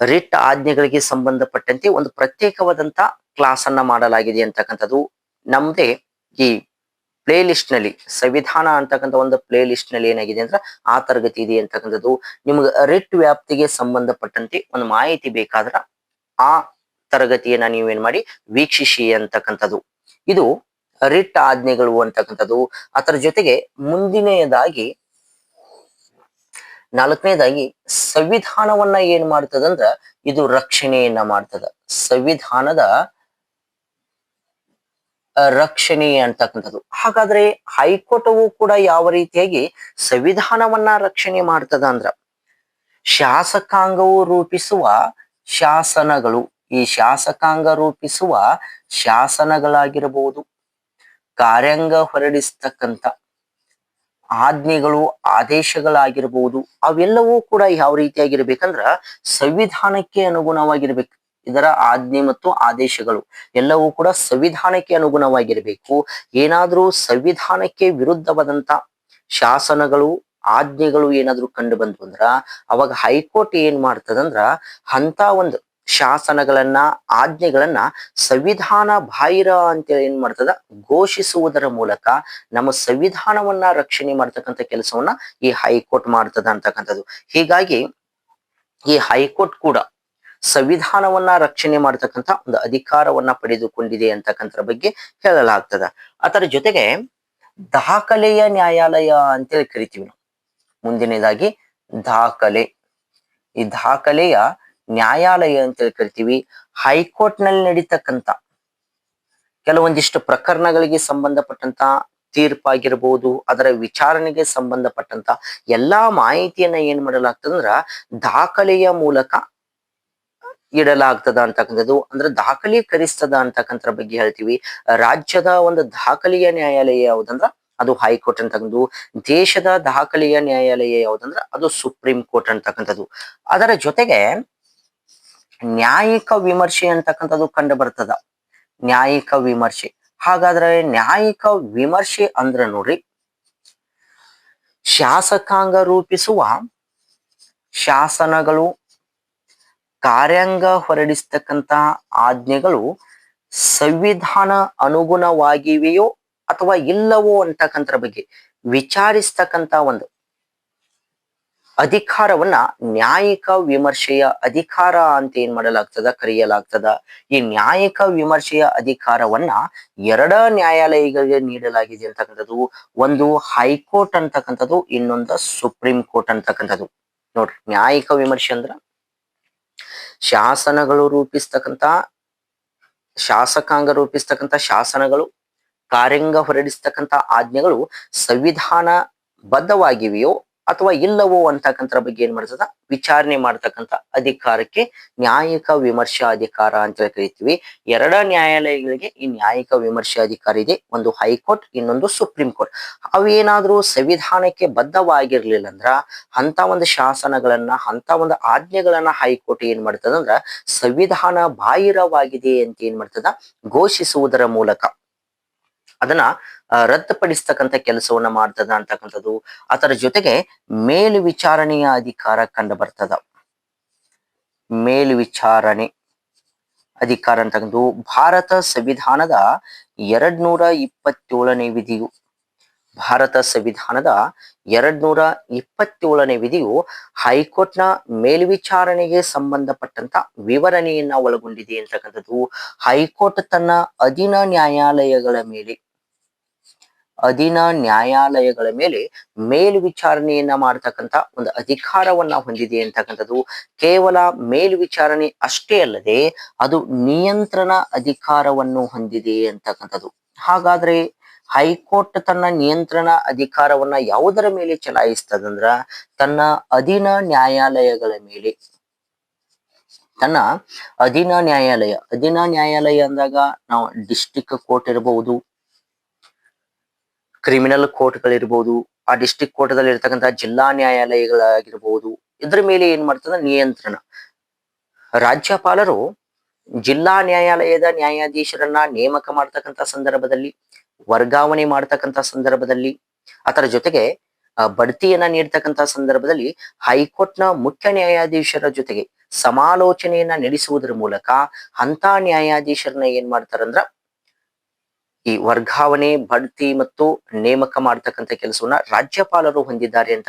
ರಿಟ್ ಆಜ್ಞೆಗಳಿಗೆ ಸಂಬಂಧಪಟ್ಟಂತೆ ಒಂದು ಪ್ರತ್ಯೇಕವಾದಂತ ಕ್ಲಾಸ್ ಅನ್ನ ಮಾಡಲಾಗಿದೆ ಅಂತಕ್ಕಂಥದ್ದು. ನಮ್ದೇ ಈ ಪ್ಲೇ ಲಿಸ್ಟ್ನಲ್ಲಿ ಸಂವಿಧಾನ ಅಂತಕ್ಕಂಥ ಒಂದು ಪ್ಲೇ ಲಿಸ್ಟ್ನಲ್ಲಿ ಏನಾಗಿದೆ ಅಂದ್ರೆ ಆ ತರಗತಿ ಇದೆ ಅಂತಕ್ಕಂಥದ್ದು. ನಿಮ್ಗೆ ರಿಟ್ ವ್ಯಾಪ್ತಿಗೆ ಸಂಬಂಧಪಟ್ಟಂತೆ ಒಂದು ಮಾಹಿತಿ ಬೇಕಾದ್ರ ಆ ತರಗತಿಯನ್ನ ನೀವೇನ್ ಮಾಡಿ ವೀಕ್ಷಿಸಿ ಅಂತಕ್ಕಂಥದ್ದು. ಇದು ರಿಟ್ ಆಜ್ಞೆಗಳು ಅಂತಕ್ಕಂಥದ್ದು. ಅದರ ಜೊತೆಗೆ ಮುಂದಿನೆಯದಾಗಿ ನಾಲ್ಕನೇದಾಗಿ ಸಂವಿಧಾನವನ್ನ ಏನ್ ಮಾಡ್ತದಂದ್ರ ಇದು ರಕ್ಷಣೆಯನ್ನ ಮಾಡ್ತದ. ಸಂವಿಧಾನದ ರಕ್ಷಣೆ ಅಂತಕ್ಕಂಥದ್ದು. ಹಾಗಾದ್ರೆ ಹೈಕೋರ್ಟವು ಕೂಡ ಯಾವ ರೀತಿಯಾಗಿ ಸಂವಿಧಾನವನ್ನ ರಕ್ಷಣೆ ಮಾಡ್ತದ ಅಂದ್ರ ಶಾಸಕಾಂಗವು ರೂಪಿಸುವ ಶಾಸನಗಳು. ಈ ಶಾಸಕಾಂಗ ರೂಪಿಸುವ ಶಾಸನಗಳಾಗಿರಬಹುದು. ಕಾರ್ಯಾಂಗ ಹೊರಡಿಸ್ತಕ್ಕಂತ ಆಜ್ಞೆಗಳು ಆದೇಶಗಳಾಗಿರಬಹುದು ಅವೆಲ್ಲವೂ ಕೂಡ ಯಾವ ರೀತಿಯಾಗಿರ್ಬೇಕಂದ್ರ ಸಂವಿಧಾನಕ್ಕೆ ಅನುಗುಣವಾಗಿರ್ಬೇಕು. ಇದರ ಆಜ್ಞೆ ಮತ್ತು ಆದೇಶಗಳು ಎಲ್ಲವೂ ಕೂಡ ಸಂವಿಧಾನಕ್ಕೆ ಅನುಗುಣವಾಗಿರಬೇಕು. ಏನಾದರೂ ಸಂವಿಧಾನಕ್ಕೆ ವಿರುದ್ಧವಾದಂತ ಶಾಸನಗಳು, ಆಜ್ಞೆಗಳು ಏನಾದರೂ ಕಂಡು ಬಂತು ಅಂದ್ರ, ಅವಾಗ ಹೈಕೋರ್ಟ್ ಏನ್ ಮಾಡ್ತದಂದ್ರ ಅಂತ ಒಂದು ಶಾಸನಗಳನ್ನ, ಆಜ್ಞೆಗಳನ್ನ ಸಂವಿಧಾನ ಬಾಹಿರ ಅಂತ ಏನ್ ಮಾಡ್ತದ? ಘೋಷಿಸುವುದರ ಮೂಲಕ ನಮ್ಮ ಸಂವಿಧಾನವನ್ನ ರಕ್ಷಣೆ ಮಾಡ್ತಕ್ಕಂಥ ಕೆಲಸವನ್ನ ಈ ಹೈಕೋರ್ಟ್ ಮಾಡ್ತದ ಅಂತಕ್ಕಂಥದ್ದು. ಹೀಗಾಗಿ ಈ ಹೈಕೋರ್ಟ್ ಕೂಡ ಸಂವಿಧಾನವನ್ನ ರಕ್ಷಣೆ ಮಾಡತಕ್ಕಂಥ ಒಂದು ಅಧಿಕಾರವನ್ನ ಪಡೆದುಕೊಂಡಿದೆ ಅಂತಕ್ಕಂಥ ಬಗ್ಗೆ ಹೇಳಲಾಗ್ತದ. ಅದರ ಜೊತೆಗೆ ದಾಖಲೆಯ ನ್ಯಾಯಾಲಯ ಅಂತೇಳಿ ಕರಿತೀವಿ ನಾವು. ಮುಂದಿನದಾಗಿ ದಾಖಲೆ. ಈ ದಾಖಲೆಯ ನ್ಯಾಯಾಲಯ ಅಂತೇಳಿ ಕರಿತೀವಿ ಹೈಕೋರ್ಟ್ನಲ್ಲಿ ನಡೀತಕ್ಕಂಥ ಕೆಲವೊಂದಿಷ್ಟು ಪ್ರಕರಣಗಳಿಗೆ ಸಂಬಂಧಪಟ್ಟಂತ ತೀರ್ಪಾಗಿರ್ಬೋದು, ಅದರ ವಿಚಾರಣೆಗೆ ಸಂಬಂಧಪಟ್ಟಂತ ಎಲ್ಲಾ ಮಾಹಿತಿಯನ್ನ ಏನ್ ಮಾಡಲಾಗ್ತದಂದ್ರ ದಾಖಲೆಯ ಮೂಲಕ ಇಡಲಾಗ್ತದ ಅಂತಕ್ಕಂಥದ್ದು. ಅಂದ್ರೆ ದಾಖಲೀಕರಿಸ್ತದ ಅಂತಕ್ಕಂಥ ಬಗ್ಗೆ ಹೇಳ್ತೀವಿ. ರಾಜ್ಯದ ಒಂದು ದಾಖಲೆಯ ನ್ಯಾಯಾಲಯ ಯಾವ್ದಂದ್ರ? ಅದು ಹೈಕೋರ್ಟ್ ಅಂತಕ್ಕಂಥದ್ದು. ದೇಶದ ದಾಖಲೆಯ ನ್ಯಾಯಾಲಯ ಯಾವ್ದಂದ್ರ? ಅದು ಸುಪ್ರೀಂ ಕೋರ್ಟ್ ಅಂತಕ್ಕಂಥದ್ದು. ಅದರ ಜೊತೆಗೆ ನ್ಯಾಯಿಕ ವಿಮರ್ಶೆ ಅಂತಕ್ಕಂಥದ್ದು ಕಂಡು ಬರ್ತದ ನ್ಯಾಯಿಕ ವಿಮರ್ಶೆ. ಹಾಗಾದ್ರೆ ನ್ಯಾಯಿಕ ವಿಮರ್ಶೆ ಅಂದ್ರ ನೋಡ್ರಿ ಶಾಸಕಾಂಗ ರೂಪಿಸುವ ಶಾಸನಗಳು, ಕಾರ್ಯಾಂಗ ಹೊರಡಿಸ್ತಕ್ಕಂತ ಆಜ್ಞೆಗಳು ಸಂವಿಧಾನ ಅನುಗುಣವಾಗಿವೆಯೋ ಅಥವಾ ಇಲ್ಲವೋ ಅಂತಕ್ಕಂಥರ ಬಗ್ಗೆ ವಿಚಾರಿಸ್ತಕ್ಕಂತ ಒಂದು ಅಧಿಕಾರವನ್ನ ನ್ಯಾಯಿಕ ವಿಮರ್ಶೆಯ ಅಧಿಕಾರ ಅಂತ ಏನ್ ಮಾಡಲಾಗ್ತದ, ಕರೆಯಲಾಗ್ತದ. ಈ ನ್ಯಾಯಿಕ ವಿಮರ್ಶೆಯ ಅಧಿಕಾರವನ್ನ ಎರಡ ನ್ಯಾಯಾಲಯಗಳಿಗೆ ನೀಡಲಾಗಿದೆ ಅಂತಕ್ಕಂಥದ್ದು, ಒಂದು ಹೈಕೋರ್ಟ್ ಅಂತಕ್ಕಂಥದ್ದು, ಇನ್ನೊಂದು ಸುಪ್ರೀಂ ಕೋರ್ಟ್ ಅಂತಕ್ಕಂಥದ್ದು. ನೋಡ್ರಿ, ನ್ಯಾಯಿಕ ವಿಮರ್ಶೆ ಅಂದ್ರ ಶಾಸನಗಳು ರೂಪಿಸ್ತಕ್ಕಂತ ಶಾಸಕಾಂಗ ರೂಪಿಸ್ತಕ್ಕಂತ ಶಾಸನಗಳು, ಕಾರ್ಯಂಗ ಹೊರಡಿಸ್ತಕ್ಕಂತ ಆಜ್ಞೆಗಳು ಸಂವಿಧಾನ ಬದ್ಧವಾಗಿವೆಯೋ ಅಥವಾ ಇಲ್ಲವೋ ಅಂತಕ್ಕಂಥ ಬಗ್ಗೆ ಏನ್ ಮಾಡ್ತದ? ವಿಚಾರಣೆ ಮಾಡ್ತಕ್ಕಂಥ ಅಧಿಕಾರಕ್ಕೆ ನ್ಯಾಯಿಕ ವಿಮರ್ಶಾ ಅಧಿಕಾರ ಅಂತ ಕರಿತೀವಿ. ಎರಡ ನ್ಯಾಯಾಲಯಗಳಿಗೆ ಈ ನ್ಯಾಯಿಕ ವಿಮರ್ಶೆ ಅಧಿಕಾರ ಇದೆ. ಒಂದು ಹೈಕೋರ್ಟ್, ಇನ್ನೊಂದು ಸುಪ್ರೀಂ ಕೋರ್ಟ್. ಅವೇನಾದ್ರೂ ಸಂವಿಧಾನಕ್ಕೆ ಬದ್ಧವಾಗಿರ್ಲಿಲ್ಲ ಅಂದ್ರ ಅಂತ ಒಂದು ಶಾಸನಗಳನ್ನ ಅಂತ ಒಂದು ಆಜ್ಞೆಗಳನ್ನ ಹೈಕೋರ್ಟ್ ಏನ್ ಮಾಡ್ತದಂದ್ರ ಸಂವಿಧಾನ ಬಾಹಿರವಾಗಿದೆ ಅಂತ ಏನ್ ಮಾಡ್ತದ? ಘೋಷಿಸುವುದರ ಮೂಲಕ. ಅದನ್ನ ರದ್ದುಪಡಿಸ್ತಕ್ಕಂಥ ಕೆಲಸವನ್ನ ಮಾಡ್ತದ ಅಂತಕ್ಕಂಥದ್ದು, ಅದರ ಜೊತೆಗೆ ಮೇಲ್ವಿಚಾರಣೆಯ ಅಧಿಕಾರ ಕಂಡು ಬರ್ತದ ಮೇಲ್ವಿಚಾರಣೆ ಅಧಿಕಾರ ಅಂತಕ್ಕಂಥದ್ದು ಭಾರತ ಸಂವಿಧಾನದ ಎರಡ್ ನೂರ ಇಪ್ಪತ್ತೇಳನೇ ವಿಧಿಯು. ಭಾರತ ಸಂವಿಧಾನದ ಎರಡ್ ನೂರ ಇಪ್ಪತ್ತೇಳನೇ ವಿಧಿಯು ಹೈಕೋರ್ಟ್ನ ಮೇಲ್ವಿಚಾರಣೆಗೆ ಸಂಬಂಧಪಟ್ಟಂತ ವಿವರಣೆಯನ್ನ ಒಳಗೊಂಡಿದೆ ಅಂತಕ್ಕಂಥದ್ದು. ಹೈಕೋರ್ಟ್ ತನ್ನ ಅಧೀನ ನ್ಯಾಯಾಲಯಗಳ ಮೇಲೆ ಅಧೀನ ನ್ಯಾಯಾಲಯಗಳ ಮೇಲೆ ಮೇಲ್ವಿಚಾರಣೆಯನ್ನ ಮಾಡತಕ್ಕಂತ ಒಂದು ಅಧಿಕಾರವನ್ನ ಹೊಂದಿದೆ ಅಂತಕ್ಕಂಥದ್ದು. ಕೇವಲ ಮೇಲ್ವಿಚಾರಣೆ ಅಷ್ಟೇ ಅಲ್ಲದೆ ಅದು ನಿಯಂತ್ರಣ ಅಧಿಕಾರವನ್ನು ಹೊಂದಿದೆ ಅಂತಕ್ಕಂಥದ್ದು. ಹಾಗಾದ್ರೆ ಹೈಕೋರ್ಟ್ ತನ್ನ ನಿಯಂತ್ರಣ ಅಧಿಕಾರವನ್ನ ಯಾವುದರ ಮೇಲೆ ಚಲಾಯಿಸ್ತದಂದ್ರ ತನ್ನ ಅಧೀನ ನ್ಯಾಯಾಲಯಗಳ ಮೇಲೆ. ತನ್ನ ಅಧೀನ ನ್ಯಾಯಾಲಯ ಅಧೀನ ನ್ಯಾಯಾಲಯ ಅಂದಾಗ ನಾವು ಡಿಸ್ಟಿಕ್ ಕೋರ್ಟ್ ಇರಬಹುದು ಕ್ರಿಮಿನಲ್ ಕೋರ್ಟ್ಗಳಿರ್ಬೋದು, ಆ ಡಿಸ್ಟಿಕ್ ಕೋರ್ಟ್ದಲ್ಲಿ ಇರ್ತಕ್ಕಂಥ ಜಿಲ್ಲಾ ನ್ಯಾಯಾಲಯಗಳಾಗಿರ್ಬೋದು, ಇದ್ರ ಮೇಲೆ ಏನ್ ಮಾಡ್ತದ ನಿಯಂತ್ರಣ. ರಾಜ್ಯಪಾಲರು ಜಿಲ್ಲಾ ನ್ಯಾಯಾಲಯದ ನ್ಯಾಯಾಧೀಶರನ್ನ ನೇಮಕ ಮಾಡ್ತಕ್ಕಂಥ ಸಂದರ್ಭದಲ್ಲಿ, ವರ್ಗಾವಣೆ ಮಾಡ್ತಕ್ಕಂಥ ಸಂದರ್ಭದಲ್ಲಿ, ಅದರ ಜೊತೆಗೆ ಬಡ್ತಿಯನ್ನ ನೀಡ್ತಕ್ಕಂಥ ಸಂದರ್ಭದಲ್ಲಿ ಹೈಕೋರ್ಟ್ನ ಮುಖ್ಯ ನ್ಯಾಯಾಧೀಶರ ಜೊತೆಗೆ ಸಮಾಲೋಚನೆಯನ್ನ ನಡೆಸುವುದರ ಮೂಲಕ ಅಂತ ನ್ಯಾಯಾಧೀಶರನ್ನ ಏನ್ ಮಾಡ್ತಾರಂದ್ರ ಈ ವರ್ಗಾವಣೆ ಬಡ್ತಿ ಮತ್ತು ನೇಮಕ ಮಾಡತಕ್ಕಂಥ ಕೆಲಸವನ್ನ ರಾಜ್ಯಪಾಲರು ಹೊಂದಿದ್ದಾರೆ ಅಂತ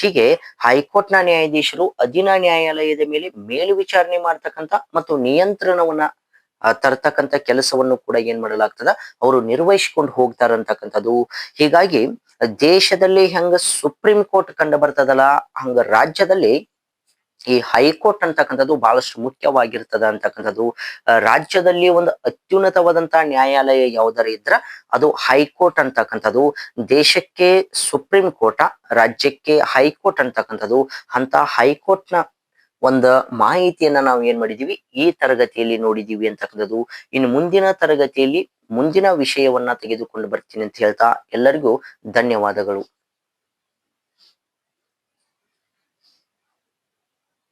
ಹೀಗೆ ಹೈಕೋರ್ಟ್ನ ನ್ಯಾಯಾಧೀಶರು, ಅಧೀನ ನ್ಯಾಯಾಲಯದ ಮೇಲೆ ಮೇಲ್ವಿಚಾರಣೆ ಮಾಡ್ತಕ್ಕಂಥ ಮತ್ತು ನಿಯಂತ್ರಣವನ್ನ ತರ್ತಕ್ಕಂಥ ಕೆಲಸವನ್ನು ಕೂಡ ಏನ್ ಮಾಡಲಾಗ್ತದ? ಅವರು ನಿರ್ವಹಿಸಿಕೊಂಡು ಹೋಗ್ತಾರಂತಕ್ಕಂಥದ್ದು ಹೀಗಾಗಿ ದೇಶದಲ್ಲಿ ಹೆಂಗ ಸುಪ್ರೀಂ ಕೋರ್ಟ್ ಕಂಡು ಬರ್ತದಲ್ಲ, ಹಂಗ ರಾಜ್ಯದಲ್ಲಿ ಈ ಹೈಕೋರ್ಟ್ ಅಂತಕ್ಕಂಥದ್ದು ಬಹಳಷ್ಟು ಮುಖ್ಯವಾಗಿರ್ತದ ಅಂತಕ್ಕಂಥದ್ದು ರಾಜ್ಯದಲ್ಲಿ ಒಂದು ಅತ್ಯುನ್ನತವಾದಂತಹ ನ್ಯಾಯಾಲಯ ಯಾವ್ದಾರ ಇದ್ರ ಅದು ಹೈಕೋರ್ಟ್ ಅಂತಕ್ಕಂಥದ್ದು. ದೇಶಕ್ಕೆ ಸುಪ್ರೀಂ ಕೋರ್ಟ, ರಾಜ್ಯಕ್ಕೆ ಹೈಕೋರ್ಟ್ ಅಂತಕ್ಕಂಥದ್ದು. ಅಂತ ಹೈಕೋರ್ಟ್ನ ಒಂದು ಮಾಹಿತಿಯನ್ನ ನಾವು ಏನ್ ಮಾಡಿದೀವಿ? ಈ ತರಗತಿಯಲ್ಲಿ ನೋಡಿದೀವಿ ಅಂತಕ್ಕಂಥದ್ದು. ಇನ್ನು ಮುಂದಿನ ತರಗತಿಯಲ್ಲಿ ಮುಂದಿನ ವಿಷಯವನ್ನ ತೆಗೆದುಕೊಂಡು ಬರ್ತೀನಿ ಅಂತ ಹೇಳ್ತಾ ಎಲ್ಲರಿಗೂ ಧನ್ಯವಾದಗಳು.